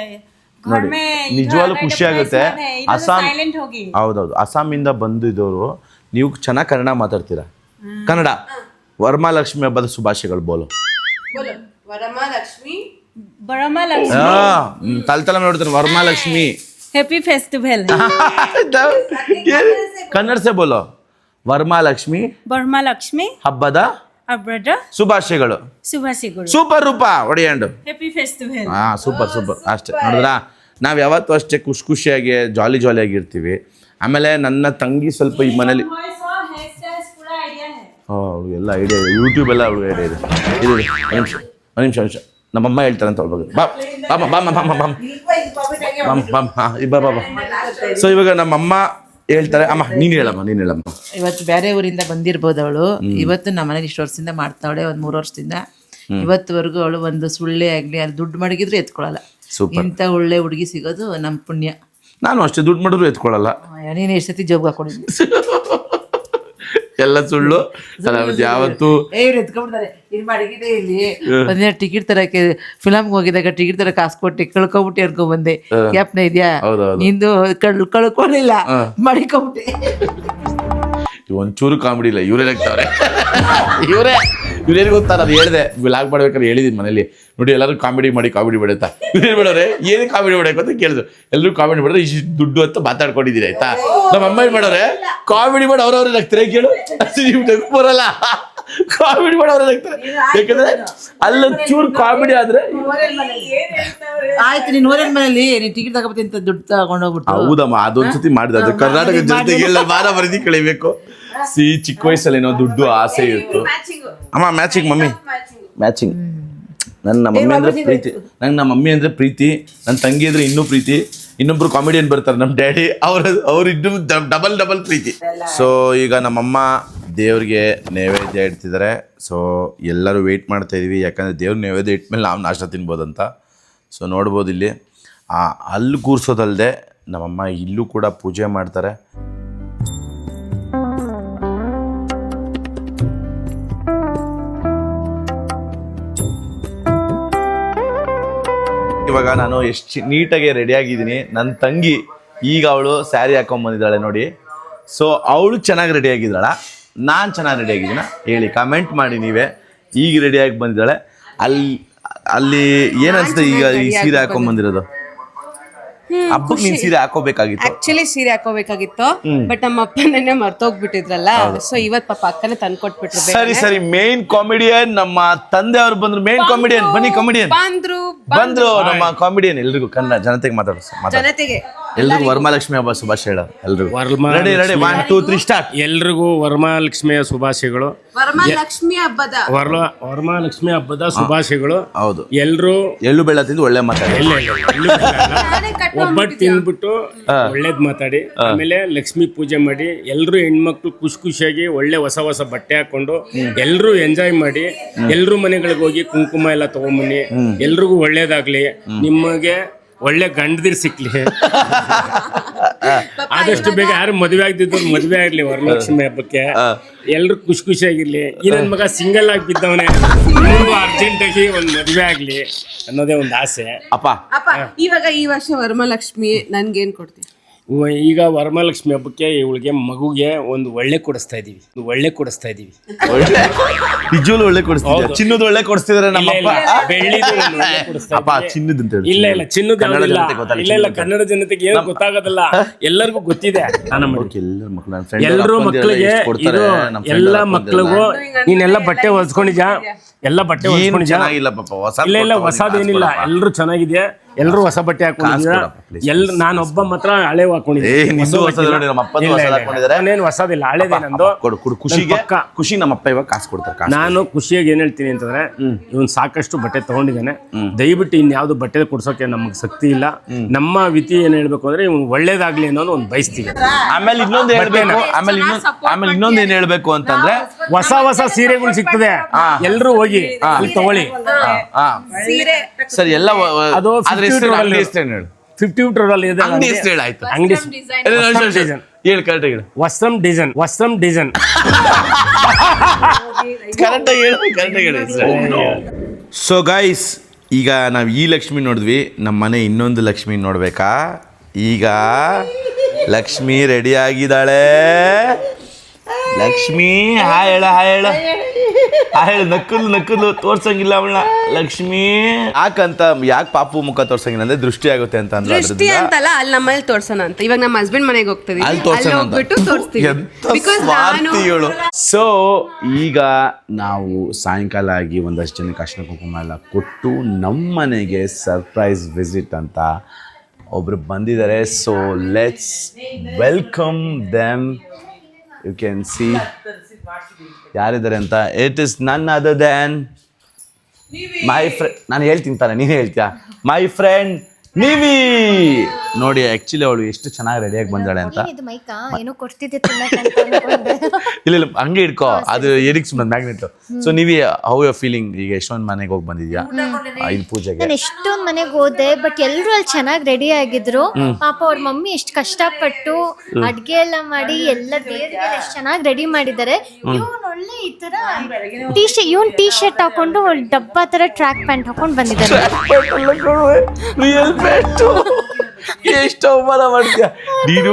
B: ನೋಡಿ ನಿಜವಾಗ್ಲೂ ಖುಷಿ ಆಗುತ್ತೆ. ಅಸ್ಸಾಂ ಹೌದೌದು. ಅಸ್ಸಾಮಿಂದ ಬಂದಿದ್ದವರು ನೀವು ಚೆನ್ನಾಗಿ ಕನ್ನಡ ಮಾತಾಡ್ತೀರಾ? ಕನ್ನಡ. ವರಮಾಲಕ್ಷ್ಮಿ ಹಬ್ಬದ ಶುಭಾಶಯಗಳು ಬೋಲು. ತಲೆ ತಲೆ ನೋಡ್ತೀನಿ
C: ವರಮಾಲಕ್ಷ್ಮಿ. ಹ್ಯಾಪಿ
B: ಫೆಸ್ಟಿವಲ್ ಕನ್ನಡಸೆ ಬೋಲೋ.
C: ವರಮಾಲಕ್ಷ್ಮಿ ವರಮಾಲಕ್ಷ್ಮಿ.
B: ಹಬ್ಬದ ಶುಭಾಶಯಗಳು. ಸೂಪರ್ ರೂಪ
C: ಒಡೆಯಂಡು.
B: ಹ್ಯಾಪಿ ಸೂಪರ್ ಸೂಪರ್ ಅಷ್ಟೇ. ನೋಡಿದ್ರಾ ನಾವು ಯಾವತ್ತೂ ಅಷ್ಟೇ ಖುಷಿ ಖುಷಿಯಾಗಿ ಜಾಲಿ ಜಾಲಿಯಾಗಿ ಇರ್ತೀವಿ. ಆಮೇಲೆ ನನ್ನ ತಂಗಿ ಸ್ವಲ್ಪ ಈ ಮನೇಲಿ ಎಲ್ಲ ಐಡಿಯಾ ಇದೆ. ಯೂಟ್ಯೂಬ್ ಎಲ್ಲ ಅವಳು ಐಡಿಯಾ ಇದೆ. ನಿಮಿಷ ನಿಮಿಷ ಹೇಳ್ತಾರೆ ಅಂತ ಹೇಳ್ಬೋದು ಬಾ ಬಾಮ ಬಾಮ ಬಾಮ ಬಾಮ ಬಾಮ ಬಾ ಬಾ ಬಾ. ಸೊ ಇವಾಗ ನಮ್ಮಮ್ಮ ಹೇಳ್ತಾರೆ ಅಮ್ಮ ನೀನ್ ಹೇಳಮ್ಮ ನೀನ್ ಹೇಳಮ್ಮ.
A: ಇವತ್ತು ಬೇರೆ ಊರಿಂದ ಬಂದಿರ್ಬೋದು ಅವಳು. ಇವತ್ತು ನಮ್ಮ ಮನೇಲಿ ಇಷ್ಟು ವರ್ಷದಿಂದ ಮಾಡ್ತಾವಳೆ ಒಂದ್ ಮೂರು ವರ್ಷದಿಂದ. ಇವತ್ತುವರೆಗೂ ಅವಳು ಒಂದು ಸುಳ್ಳೆ ಆಗ್ಲಿ ಅಲ್ಲಿ ದುಡ್ಡು ಮಡಗಿದ್ರು ಎತ್ಕೊಳ್ಳಲ್ಲ.
B: ಇಂತ
A: ಇಂಥ ಒಳ್ಳೆ ಹುಡುಗಿ ಸಿಗೋದು ನಮ್ಮ ಪುಣ್ಯ.
B: ನಾನು ಅಷ್ಟೇ ದುಡ್ಡು ಮಾಡಿದ್ರು ಎತ್ಕೊಳ್ಳಲ್ಲ.
A: ನೀನು ಎಷ್ಟು ಸತಿ ಜೋಬ್ಗೆ ಹಾಕೊಂಡಿದ್ವಿ
B: ಎಲ್ಲ ಸುಳ್ಳು. ಯಾವತ್ತು
A: ಇಲ್ಲಿ. ಒಂದಿನ ಟಿಕೆಟ್ ತರಕ್ಕೆ ಫಿಲಮ್ಗೆ ಹೋಗಿದಾಗ ಟಿಕೆಟ್ ತರ ಕಾಸು ಕೊಟ್ಟು ಕಳ್ಕೊಬಿಟ್ಟು ಅನ್ಕೊಂಡ್ ಬಂದೆ ಯಾಪ್ನ ಇದ್ಯಾ. ನಿಂದು ಕಳ್ ಕಳ್ಕೊಳ್ಳಿಲ್ಲ ಮಡಿಕೊಂಬಿಟ್ಟೆ.
B: ಒಂಚೂರು ಕಾಮಿಡಿ ಇಲ್ಲ ಇವರೇ ಆಗ್ತಾವ್ರೆ ಇವರೇ ಇವ್ರೇನು ಗೊತ್ತಾರ ಅದು ಹೇಳಿದೆ. ಬ್ಲಾಗ್ ಮಾಡ್ಬೇಕಾದ್ರೆ ಹೇಳಿದ್ದೀನಿ ಮನೇಲಿ. ನೋಡಿ ಎಲ್ಲರೂ ಕಾಮಿಡಿ ಮಾಡಿ ಕಾಮಿಡಿ ಮಾಡುತ್ತಾ ಇವ್ರೇನು ಮಾಡೋರೆ ಏನು ಕಾಮಿಡಿ ಮಾಡಬೇಕು ಅಂತ ಕೇಳಿದ್ರು. ಎಲ್ಲರೂ ಕಾಮಿಡಿ ಮಾಡಿದ್ರೆ ಇಷ್ಟು ದುಡ್ಡು ಅಂತ ಮಾತಾಡ್ಕೊಂಡಿದ್ದೀರಿ ಆಯ್ತಾ? ನಮ್ಮ ಅಮ್ಮ ಏನು ಮಾಡೋರೆ? ಕಾಮಿಡಿ ಮಾಡಿ ಅವ್ರವ್ರೆ ನಗ್ತಾರೆ ಕೇಳು? ನೀವು ನಗು ಬರಲ್ಲ. ಕಾಮಿಡಿ ಮಾಡಿ ಅವ್ರೇ ನಗ್ತಾರೆ. ಯಾಕಂದ್ರೆ ಅಲ್ಲೊಂಚೂರು ಕಾಮಿಡಿ ಆದ್ರೆ
A: ಆಯ್ತು ನೀನು ಓರೇನ್ ಮನೇಲಿ ನೀನು ಟಿಕೆಟ್ ತಗೋಬತ್ತಿ ಅಂತ ದುಡ್ಡು ತಗೊಂಡೋಗ್ಬಿಟ್ಟು.
B: ಹೌದಮ್ಮ ಅದೊಂದ್ಸತಿ ಮಾಡಿದ. ಅದು ಕರ್ನಾಟಕ ಜನತೆಗೆ ಎಲ್ಲ ಬಾರ ಬರದಿ ಕಳಿಬೇಕು. ಸಿ ಚಿಕ್ಕ ವಯಸ್ಸಲ್ಲೇನೋ ದುಡ್ಡು ಆಸೆ ಇತ್ತು. ಅಮ್ಮ ಮ್ಯಾಚಿಂಗ್ ಮಮ್ಮಿ. ಮ್ಯಾಚಿಂಗ್ ನನ್ನ ಮಮ್ಮಿ ಅಂದರೆ ಪ್ರೀತಿ. ನಂಗೆ ನಮ್ಮ ಮಮ್ಮಿ ಅಂದ್ರೆ ಪ್ರೀತಿ. ನನ್ನ ತಂಗಿ ಅಂದ್ರೆ ಇನ್ನೂ ಪ್ರೀತಿ. ಇನ್ನೊಬ್ರು ಕಾಮಿಡಿಯನ್ ಬರ್ತಾರೆ ನಮ್ಮ ಡ್ಯಾಡಿ ಅವ್ರ ಅವ್ರು ಇನ್ನೂ ಡಬಲ್ ಡಬಲ್ ಪ್ರೀತಿ. ಸೊ ಈಗ ನಮ್ಮಮ್ಮ ದೇವ್ರಿಗೆ ನೈವೇದ್ಯ ಇಡ್ತಿದ್ದಾರೆ ಸೊ ಎಲ್ಲರೂ ವೆಯ್ಟ್ ಮಾಡ್ತಾ ಇದೀವಿ. ಯಾಕಂದ್ರೆ ದೇವ್ರ ನೈವೇದ್ಯ ಇಟ್ಮೇಲೆ ನಾವು ನಾಷ್ಟ ತಿನ್ಬೋದಂತ. ಸೊ ನೋಡ್ಬೋದು ಇಲ್ಲಿ. ಆ ಅಲ್ಲಿ ಕೂರಿಸೋದಲ್ಲದೆ ನಮ್ಮಮ್ಮ ಇಲ್ಲೂ ಕೂಡ ಪೂಜೆ ಮಾಡ್ತಾರೆ. ಇವಾಗ ನಾನು ಎಷ್ಟು ನೀಟಾಗಿ ರೆಡಿ ಆಗಿದ್ದೀನಿ. ನನ್ನ ತಂಗಿ ಈಗ ಅವಳು ಸ್ಯಾರಿ ಹಾಕೊಂಬಂದಿದ್ದಾಳೆ ನೋಡಿ. ಸೊ ಅವಳು ಚೆನ್ನಾಗಿ ರೆಡಿ ಆಗಿದ್ದಾಳ. ನಾನು ಚೆನ್ನಾಗಿ ರೆಡಿ ಆಗಿದ್ದೀನ. ಹೇಳಿ ಕಮೆಂಟ್ ಮಾಡಿ ನೀವೇ. ಈಗ ರೆಡಿಯಾಗಿ ಬಂದಿದ್ದಾಳೆ. ಅಲ್ಲಿ ಅಲ್ಲಿ ಏನು ಈಗ ಈ ಸೀರೆ ಹಾಕೊಂಬಂದಿರೋದು ಹಬ್ಬಕ್ಕೆ ನೀನ್ ಸೀರೆ ಹಾಕೋಬೇಕಾಗಿತ್ತು.
E: ಆಕ್ಚುಲಿ ಸೀರೆ ಹಾಕೋಬೇಕಾಗಿತ್ತು ಬಟ್ ನಮ್ಮ ಅಪ್ಪ ನೆನ್ನೆ ಮರ್ತೋಗ್ಬಿಟ್ಟಿದ್ರಲ್ಲ ಸೊ ಇವತ್ ಪಾಪ ಅಕ್ಕನೇ ತಂದ್ಕೊಟ್ಬಿಟ್ರು ಕೊಟ್ಬಿಟ್ರು
B: ಸರಿ ಸರಿ ಮೇನ್ ಕಾಮಿಡಿಯನ್ ನಮ್ಮ ತಂದೆ ಅವ್ರು ಬಂದ್ರು ಮೇನ್ ಕಾಮಿಡಿಯನ್ ಬನ್ನಿ ಕಾಮಿಡಿಯನ್
E: ಬಂದ್ರು
B: ಬಂದ್ರು. ನಮ್ಮ ಕಾಮಿಡಿಯನ್ ಎಲ್ರಿಗೂ ಕನ್ನಡ ಜನತೆಗೆ ಮಾತಾಡ
E: ಜನತೆಗೆ.
B: ಎಲ್ರಿಗೂ ವರಮಹಾಲಕ್ಷ್ಮಿ ಹಬ್ಬ ಶುಭಾಶಯ ಹೇಳ ಎಲ್ರಿಗೂ.
D: Varamahalakshmi
B: ready ready one two three start
D: ಎಲ್ರಿಗೂ ವರಮಹಾಲಕ್ಷ್ಮಿಯ ಶುಭಾಶಯಗಳು.
E: ವರಮಹಾಲಕ್ಷ್ಮಿ ಹಬ್ಬದ.
D: ವರ ವರಮಹಾಲಕ್ಷ್ಮಿ ಹಬ್ಬದ ಶುಭಾಶಯಗಳು.
B: ಹೌದು.
D: ಎಲ್ರು
B: ಎಳ್ಳು ಬೆಳ್ಳ ತಿಂದು ಒಳ್ಳೆ ಮಾತಾಡಿ.
D: ಇಲ್ಲ ಇಲ್ಲ. ಒಬ್ಬಟ್ಟು ತಿಂದ್ಬಿಟ್ಟು ಒಳ್ಳೇದ್ ಮಾತಾಡಿ. ಆಮೇಲೆ ಲಕ್ಷ್ಮಿ ಪೂಜೆ ಮಾಡಿ ಎಲ್ರು ಹೆಣ್ಮಕ್ಳು ಖುಷಿ ಖುಷಿಯಾಗಿ ಒಳ್ಳೆ ಹೊಸ ಹೊಸ ಬಟ್ಟೆ ಹಾಕೊಂಡು ಎಲ್ರು ಎಂಜಾಯ್ ಮಾಡಿ ಎಲ್ರು ಮನೆಗಳಿಗೆ ಹೋಗಿ ಕುಂಕುಮ ಎಲ್ಲ ತಗೊಂಬನ್ನಿ ಎಲ್ರಿಗೂ ಒಳ್ಳೇದಾಗ್ಲಿ. ನಿಮಗೆ ಒಳ್ಳೆ ಗಂಡದಿರ್ ಸಿಕ್ಲಿ. ಆದಷ್ಟು ಬೇಗ ಯಾರು ಮದುವೆ ಆಗ್ತಿದ್ರು ಮದುವೆ ಆಗ್ಲಿ ವರಲಕ್ಷ್ಮಿ ಹಬ್ಬಕ್ಕೆ. ಎಲ್ರು ಖುಷಿ ಖುಷಿಯಾಗಿರ್ಲಿ. ಈ ನನ್ ಮಗ ಸಿಂಗಲ್ ಆಗಿ ಬಿದ್ದವನೆ. ಅರ್ಜೆಂಟ್ ಆಗಿ ಒಂದ್ ಮದುವೆ ಆಗ್ಲಿ ಅನ್ನೋದೇ ಒಂದ್ ಆಸೆ.
B: ಅಪ್ಪ.
E: ಅಪ್ಪ ಇವಾಗ ಈ ವರ್ಷ ವರಮಹಾಲಕ್ಷ್ಮಿ ನನ್ಗೇನ್
D: ಕೊಡ್ತೀನಿ ಈಗ ವರಮಹಾಲಕ್ಷ್ಮಿ ಹಬ್ಬಕ್ಕೆ ಇವಳಿಗೆ ಮಗುಗೆ ಒಂದು ಒಳ್ಳೆ ಕೊಡಿಸ್ತಾ ಇದೀವಿ ಒಂದು ಒಳ್ಳೆ ಕೊಡಿಸ್ತಾ ಇದೀವಿ
B: ಒಳ್ಳೆ ನಿಜವಲ್ಲೂ ಒಳ್ಳೆ ಕೊಡಿಸ್ತಿದ್ದಾರೆ
D: ಹೌದು.
B: ಚಿನ್ನದ ಒಳ್ಳೆ ಕೊಡಿಸ್ತಿದ್ದಾರೆ ನಮ್ಮ
D: ಇಲ್ಲ,
B: ಅಪ್ಪ.
D: ಇಲ್ಲ, ಬೆಳ್ಳಿದು ಒಂದು ಒಳ್ಳೆ ಕೊಡಿಸ್ತಾ
B: ಅಪ್ಪ
D: ಇದೀವಿ.
B: ಚಿನ್ನದ ಅಂತ ಹೇಳಿ
D: ಇಲ್ಲ ಇಲ್ಲ ಚಿನ್ನದ
B: ಕನ್ನಡ
D: ಯಾವ್ದಿಲ್ಲ.
B: ಜನತೆಗೆ ಗೊತ್ತಲ್ಲ,
D: ಇಲ್ಲ ಇಲ್ಲ
B: ಚಿನ್ನದ.
D: ಕನ್ನಡ ಜನತೆಗೆ ಏನು ಗೊತ್ತಾಗೋದಿಲ್ಲ. ಎಲ್ಲರಿಗೂ ಗೊತ್ತಿದೆ.
B: ಎಲ್ಲರ ನನ್ನ
D: ಎಲ್ರು
B: ಎಷ್ಟು ಕೊಡ್ತಾರೆ,
D: ಇದು ಎಲ್ಲ
B: ಮಕ್ಕಳಿಗೂ.
D: ನೀನೆಲ್ಲ ಬಟ್ಟೆ ಹೊಲ್ಸ್ಕೊಂಡಿದ್ಯಾ? ಎಲ್ಲ ಬಟ್ಟೆ
B: ಹೊಸ್ಕೊಂಡಿದ್ಯಾ
D: ಹೊಲ್ಸ್ಕೊಂಡಿದ್ಯಾ?
B: ಚೆನ್ನಾಗಿಲ್ಲ ಪಾಪ ಹೊಸ
D: ಇಲ್ಲ ಇಲ್ಲ ಹೊಸದೇನಿಲ್ಲ ಎಲ್ರು ಚೆನ್ನಾಗಿದೆ ಎಲ್ರು ಹೊಸ ಬಟ್ಟೆ ಹಾಕೊಂಡಿದ್ದೀರಾ? ಎಲ್ಲ ನಾನೊಬ್ಬ ಮಾತ್ರ ಹಳೆ
B: ಏ,
D: ಹಾಕೊಂಡಿದ್ದೀನಿ
B: ನಿಂದು ಹೊಸದು ನೋಡಿ, ನಮ್ಮ ಅಪ್ಪನೂ ಹೊಸದು ಹಾಕೊಂಡಿದ್ದಾರೆ.
D: ನಾನೇನು ಹೊಸದಿಲ್ಲ ಹಳೇದೇ ನಂದು.
B: ಕೊಡು ಕೊಡು ಖುಷಿಗೆ
D: ಪಕ್ಕ.
B: ಖುಷಿ ನಮ್ಮ ಅಪ್ಪ ಇವಾಗ ಕಾಸು ಕೊಡ್ತಾರೆ
D: ನಾನು ಖುಷಿಯಾಗಿ ಏನ್ ಹೇಳ್ತೀನಿ ಅಂತಂದ್ರೆ ಇವನ್ ಸಾಕಷ್ಟು ಬಟ್ಟೆ ತಗೊಂಡಿದ್ದಾನೆ. ದಯವಿಟ್ಟು ಇನ್ಯಾವ್ದು ಬಟ್ಟೆ ಕೊಡ್ಸೋಕೆ ನಮಗೆ ಶಕ್ತಿ ಇಲ್ಲ. ನಮ್ಮ ವಿತಿ ಏನ್ ಹೇಳ್ಬೇಕು ಅಂದ್ರೆ ಇವನ್ ಒಳ್ಳೇದಾಗ್ಲಿ ಅನ್ನೋದು ಒಂದು ಬಯಸ್ತೀವಿ.
B: ಆಮೇಲೆ ಇನ್ನೊಂದು ಹೇಳ್ಬೇಕು ಆಮೇಲೆ ಇನ್ನೊಂದು ಆಮೇಲೆ ಇನ್ನೊಂದು ಏನ್ ಹೇಳ್ಬೇಕು ಅಂತಂದ್ರೆ
D: ಹೊಸ ಹೊಸ ಸೀರೆಗಳು ಸಿಗ್ತದೆ. ಎಲ್ರು ಹೋಗಿ ಅಲ್ಲಿ ತಗೊಳ್ಳಿ.
B: ಆ, ಸರಿ. ಎಲ್ಲ
D: ಅದು 50
B: ಹೆಸರು
D: ರಲ್ಲಿ-
B: ಅಂಗಡಿ ಹೆಸರು ಏನು ಹೇಳು
D: ಫಿಫ್ಟಿ ರಲ್ಲಿ ಇದೆ
B: ಅಂಗಡಿ ಹೆಸರು ಹೇಳು ಆಯ್ತು.
D: ಅಂಗಡಿ.
B: ಹೇಳು ಹೇಳು.
D: ವಸ್ತ್ರಂ ಡಿಸೈನ್ ವಸ್ತ್ರಂ ಡಿಸೈನ್
B: ಹೇಳು ಹೇಳು. ಸೊ ಗೈಸ್ ಈಗ ನಾವು ಈ ಲಕ್ಷ್ಮಿ ನೋಡಿದ್ವಿ. ನಮ್ಮ ಮನೆ ಇನ್ನೊಂದು ಲಕ್ಷ್ಮಿ ನೋಡಬೇಕಾ? ಈಗ ಲಕ್ಷ್ಮಿ ರೆಡಿ ಆಗಿದ್ದಾಳೆ. ಲಕ್ಷ್ಮಿ ಹಾಯ್ ಹೇಳ ಹಾ ಹೇಳ ಹಾ ಹೇಳ ನಕ್ಕಲು ನಕ್ಕಲು ತೋರ್ಸಂಗಿಲ್ಲ ಅವಳ ಲಕ್ಷ್ಮಿ. ಯಾಕಂತ ಯಾಕೆ ಪಾಪು ಮುಖ ತೋರ್ಸಂಗಿಲ್ಲ ಅಂದ್ರೆ ದೃಷ್ಟಿ ಆಗುತ್ತೆ ಅಂತ ಅಂದ್ರೆ
E: ದೃಷ್ಟಿ
B: ಅದ್ರಿಂದ.
E: ಅಂತಲ್ಲ ಅಲ್ಲಿ ನಮ್ಮಲ್ಲಿ ತೋರ್ಸೋಣ ಅಂತ. ಇವಾಗ ನಮ್ಮ ಹಸ್ಬೆಂಡ್ ಮನೆಗೆ ಹೋಗ್ತೀವಿ
B: ಅಲ್ಲಿ
E: ಅಲ್ಲಿ
B: ತೋರ್ಸೋಣ ಅಂತ.
E: ಹೋಗ್ಬಿಟ್ಟು ತೋರಿಸ್ತೀವಿ.
B: ಎಂತ
E: ಬಿಕಾಸ್ ನಾನು
B: ಸ್ವಾರ್ಥಿಗಳು. ಸೊ ಈಗ ನಾವು ಸಾಯಂಕಾಲ ಆಗಿ ಒಂದಷ್ಟು ಜನಕ್ಕೆ ಅರ್ಶಿನ ಕುಂಕುಮ ಎಲ್ಲ ಕೊಟ್ಟು ನಮ್ಮ ಮನೆಗೆ ಸರ್ಪ್ರೈಸ್ ವಿಸಿಟ್ ಅಂತ ಒಬ್ರು ಬಂದಿದ್ದಾರೆ. So let's welcome them you can see ಯಾರಿದ್ದಾರೆ ಅಂತ? It is none other than my friend ನಾನು ಹೇಳ್ತೀನಿ ತಾನೆ ನೀನು ಹೇಳ್ತೀಯಾ? My friend Neevi! ನೋಡಿ ಆಕ್ಚುಲಿ ಅವಳು ಎಷ್ಟು ಚೆನ್ನಾಗಿ ರೆಡಿಯಾಗಿ ಬಂದಾಳೆ ಅಂತ.
G: ಇದು ಮೈಕಾ ಏನೋ ಕೊಡ್ತಿದ್ದೆ.
B: ಇಲ್ಲ ಇಲ್ಲ ಹಂಗೆ ಇಟ್ಕೋ. ಅದು ಎರಿಕ್ಸ್ ಮ್ಯಾಗ್ನೆಟ್ ಸೊ ನೀವಿ ಹೌ ಯರ್ ಫೀಲಿಂಗ್ ಈಗ ಎಷ್ಟೊಂದು ಮನೆಗೆ ಹೋಗಿ ಬಂದಿದ್ಯಾ? ಇಲ್ಲಿ ಪೂಜೆಗೆ.
G: ನಾನು ಎಷ್ಟೊಂದ್ ಮನೆಗೆ ಹೋದೆ ಬಟ್ ಎಲ್ರು ಅಲ್ಲಿ ಚೆನ್ನಾಗಿ ರೆಡಿ ಆಗಿದ್ರು. ಪಾಪ ಅವ್ರ ಮಮ್ಮಿ ಎಷ್ಟು ಕಷ್ಟಪಟ್ಟು ಅಡ್ಗೆ ಎಲ್ಲ ಮಾಡಿ ಎಲ್ಲ ದೇವ್ರಿಗೆ ಎಷ್ಟು ಚೆನ್ನಾಗಿ ರೆಡಿ ಮಾಡಿದ್ದಾರೆ. ಇವನ್ ಒಳ್ಳೆ ಈ ತರ ಟೀ ಶರ್ಟ್ ಇವನ್ ಟೀ ಶರ್ಟ್ ಹಾಕೊಂಡು ಡಬ್ಬಾ ತರ ಟ್ರ್ಯಾಕ್ ಪ್ಯಾಂಟ್ ಹಾಕೊಂಡು ಬಂದಿದ್ದಾರೆ
B: ರಿಯಲ್ ಎಷ್ಟೋ ಅವಮಾನ ಮಾಡ್ತೀಯ. ನೀನು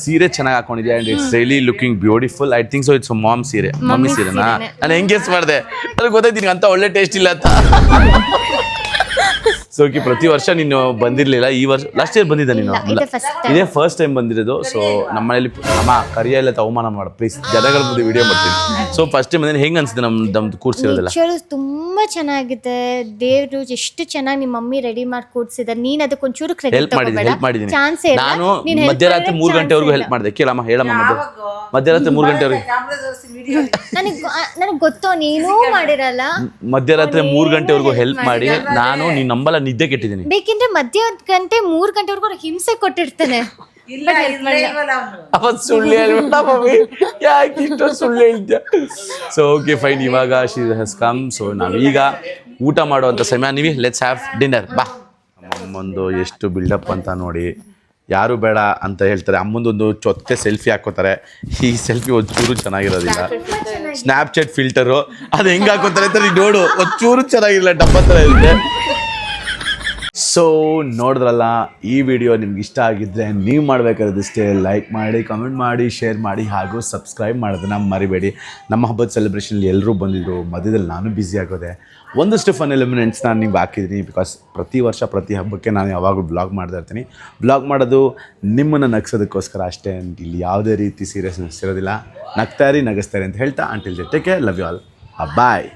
B: ಸೀರೆ ಚೆನ್ನಾಗಿ ಹಾಕೊಂಡಿದ್ಯಾ? And it's really looking beautiful I think so it's mom ಸೀರೆ. ಮಮ್ಮಿ ಸೀರೆನಾ? ನಾನು ಹೆಂಗೆ ಗೆಸ್ ಮಾಡಿದೆ? ಗೊತ್ತಾಯ್ತು ಗೊತ್ತಾಯ್ತೀನಿ ಅಂತ ಒಳ್ಳೆ ಟೇಸ್ಟ್ ಇಲ್ಲ ಅಂತ. ಸೊ ಪ್ರತಿ ವರ್ಷ ನೀನು ಬಂದಿರ್ಲಿಲ್ಲ. ಈ ವರ್ಷ ಲಾಸ್ಟ್ ಇಯರ್ ಬಂದಿದ್ದ ನೀನು?
G: ಇದೇ
B: ಫಸ್ಟ್ ಟೈಮ್ ಬಂದಿರೋದು. ಸೊ ನಮ್ಮ ಮನೇಲಿ ಅಮ್ಮ ಕರಿಯಲ್ಲ ಅವಮಾನ ಮಾಡು. ಪ್ಲೀಸ್ ಜನಗಳ ಮುಂದೆ ವಿಡಿಯೋ ಮಾಡ್ತೀನಿ. ಸೊ ಫಸ್ಟ್ ಟೈಮ್ ಬಂದ್ರೆ ಹೆಂಗ್ ಅನ್ಸುತ್ತೆ ನಮ್ ನಮ್ದು ಕೂರ್ಸಿರೋದಿಲ್ಲ
G: ತುಂಬಾ ಚೆನ್ನಾಗಿದೆ. ದೇವ್ರು ಎಷ್ಟು ಚೆನ್ನಾಗಿ ನಿಮ್ಮ ಮಮ್ಮಿ ರೆಡಿ ಮಾಡಿ ಕೂಡ್ಸಿದ್ದಾರೆ ನೀನ್ ಅದಕ್ಕೆ ಒಂಚೂರು ಕ್ರೆಡಿಟ್
B: ಹೆಲ್ಪ್ ಮಾಡಿದ್ದೀನಿ ಹೆಲ್ಪ್ ಮಾಡಿದ್ದೀನಿ.
G: ಚಾನ್ಸ್
B: ನಾನು ಮಧ್ಯರಾತ್ರಿ ಮೂರ್ ಗಂಟೆವರೆಗೂ. ಹೆಲ್ಪ್ ಮಾಡಿದೆ. ಕೇಳಮ್ಮ ಹೇಳಮ್ಮ ಮಧ್ಯ ಮಧ್ಯರಾತ್ರಿ ಮೂರು ಗಂಟೆವರೆಗೆ.
G: ನನಗೆ ನನಗೆ ಗೊತ್ತು ನೀನೂ ಮಾಡಿರಲ್ಲ.
B: ಮಧ್ಯರಾತ್ರಿ ಮೂರು ಗಂಟೆವರೆಗೂ ಹೆಲ್ಪ್ ಮಾಡಿ. ನಾನು ನೀನ್ ನಂಬಲ್ಲ ನಿದ್ದೆ ಕೆಟ್ಟಿದ್ದೀನಿ.
G: ಬೇಕಿದ್ರೆ ಮಧ್ಯ ಒಂದ್ ಗಂಟೆ ಮೂರ್ ಗಂಟೆವರೆಗೂ ಅವ್ರಿಗೆ ಹಿಂಸೆ ಕೊಟ್ಟಿರ್ತಾನೆ.
A: ಇಲ್ಲ
B: ಅವತ್ತು ಸುಳ್ಳು ಹೇಳ್ಬಿಟ್ಟ ಮಮ್ಮಿ. ಯಾಕೆ ಇಷ್ಟು ಸುಳ್ಳು ಹೇಳ್ತೀಯ? ಸೊ ಓಕೆ ಫೈನ್ ಇವಾಗ ಶಿ ಹಸ್ ಕಮ್ ಸೊ ನಾವೀಗ ಊಟ ಮಾಡುವಂಥ ಸಮಯ. ನೀವಿ ಲೆಟ್ಸ್ ಹ್ಯಾವ್ ಡಿನ್ನರ್ ಬಾ. ಅಮ್ಮಂದು ಎಷ್ಟು ಬಿಲ್ಡಪ್ ಅಂತ ನೋಡಿ. ಯಾರು ಬೇಡ ಅಂತ ಹೇಳ್ತಾರೆ. ಅಮ್ಮಂದೊಂದು ಚೊತ್ತೆ ಸೆಲ್ಫಿ ಹಾಕೋತಾರೆ. ಈ ಸೆಲ್ಫಿ ಒಂಚೂರು ಚೆನ್ನಾಗಿರೋದಿಲ್ಲ. ಸ್ನ್ಯಾಪ್ಚಾಟ್ ಫಿಲ್ಟರು ಅದು ಹೆಂಗೆ ಹಾಕೋತಾರೆ ಅಂತ ನೀನು ನೋಡು. ಒಂಚೂರು ಚೆನ್ನಾಗಿಲ್ಲ ಡಬ್ಬ ಥರ ಇರುತ್ತೆ. ಸೊ ನೋಡಿದ್ರಲ್ಲ, ಈ ವಿಡಿಯೋ ನಿಮ್ಗೆ ಇಷ್ಟ ಆಗಿದ್ದರೆ ನೀವು ಮಾಡಬೇಕಾದಷ್ಟೇ ಲೈಕ್ ಮಾಡಿ ಕಮೆಂಟ್ ಮಾಡಿ ಶೇರ್ ಮಾಡಿ, ಹಾಗೂ ಸಬ್ಸ್ಕ್ರೈಬ್ ಮಾಡೋದನ್ನ ಮರಿಬೇಡಿ. ನಮ್ಮ ಹಬ್ಬದ ಸೆಲೆಬ್ರೇಷನಲ್ಲಿ ಎಲ್ಲರೂ ಬಂದಿದ್ರು, ಮಧ್ಯದಲ್ಲಿ ನಾನು ಬ್ಯುಸಿ ಆಗೋದೆ. ಒಂದಷ್ಟು ಫನ್ ಎಲಿಮಿನೆಂಟ್ಸ್ ನಾನು ನಿಮ್ಗೆ ಹಾಕಿದ್ದೀನಿ ಬಿಕಾಸ್ ಪ್ರತಿ ವರ್ಷ, ಪ್ರತಿ ಹಬ್ಬಕ್ಕೆ ನಾನು ಯಾವಾಗಲೂ ಬ್ಲಾಗ್ ಮಾಡ್ತಾ ಇರ್ತೀನಿ. ಬ್ಲಾಗ್ ಮಾಡೋದು ನಿಮ್ಮನ್ನು ನಗ್ಸೋದಕ್ಕೋಸ್ಕರ ಅಷ್ಟೇ, ಇಲ್ಲಿ ಯಾವುದೇ ರೀತಿ ಸೀರಿಯಸ್ನೆಸ್ ಇರೋದಿಲ್ಲ. ನಗ್ತಾರಿ ನಗಿಸ್ತಾರೆ ಅಂತ ಹೇಳ್ತಾ ಅಂಟಿಲ್ ಜೊತೆಗೆ ಲವ್ ಯು ಆಲ್ ಬಾಯ್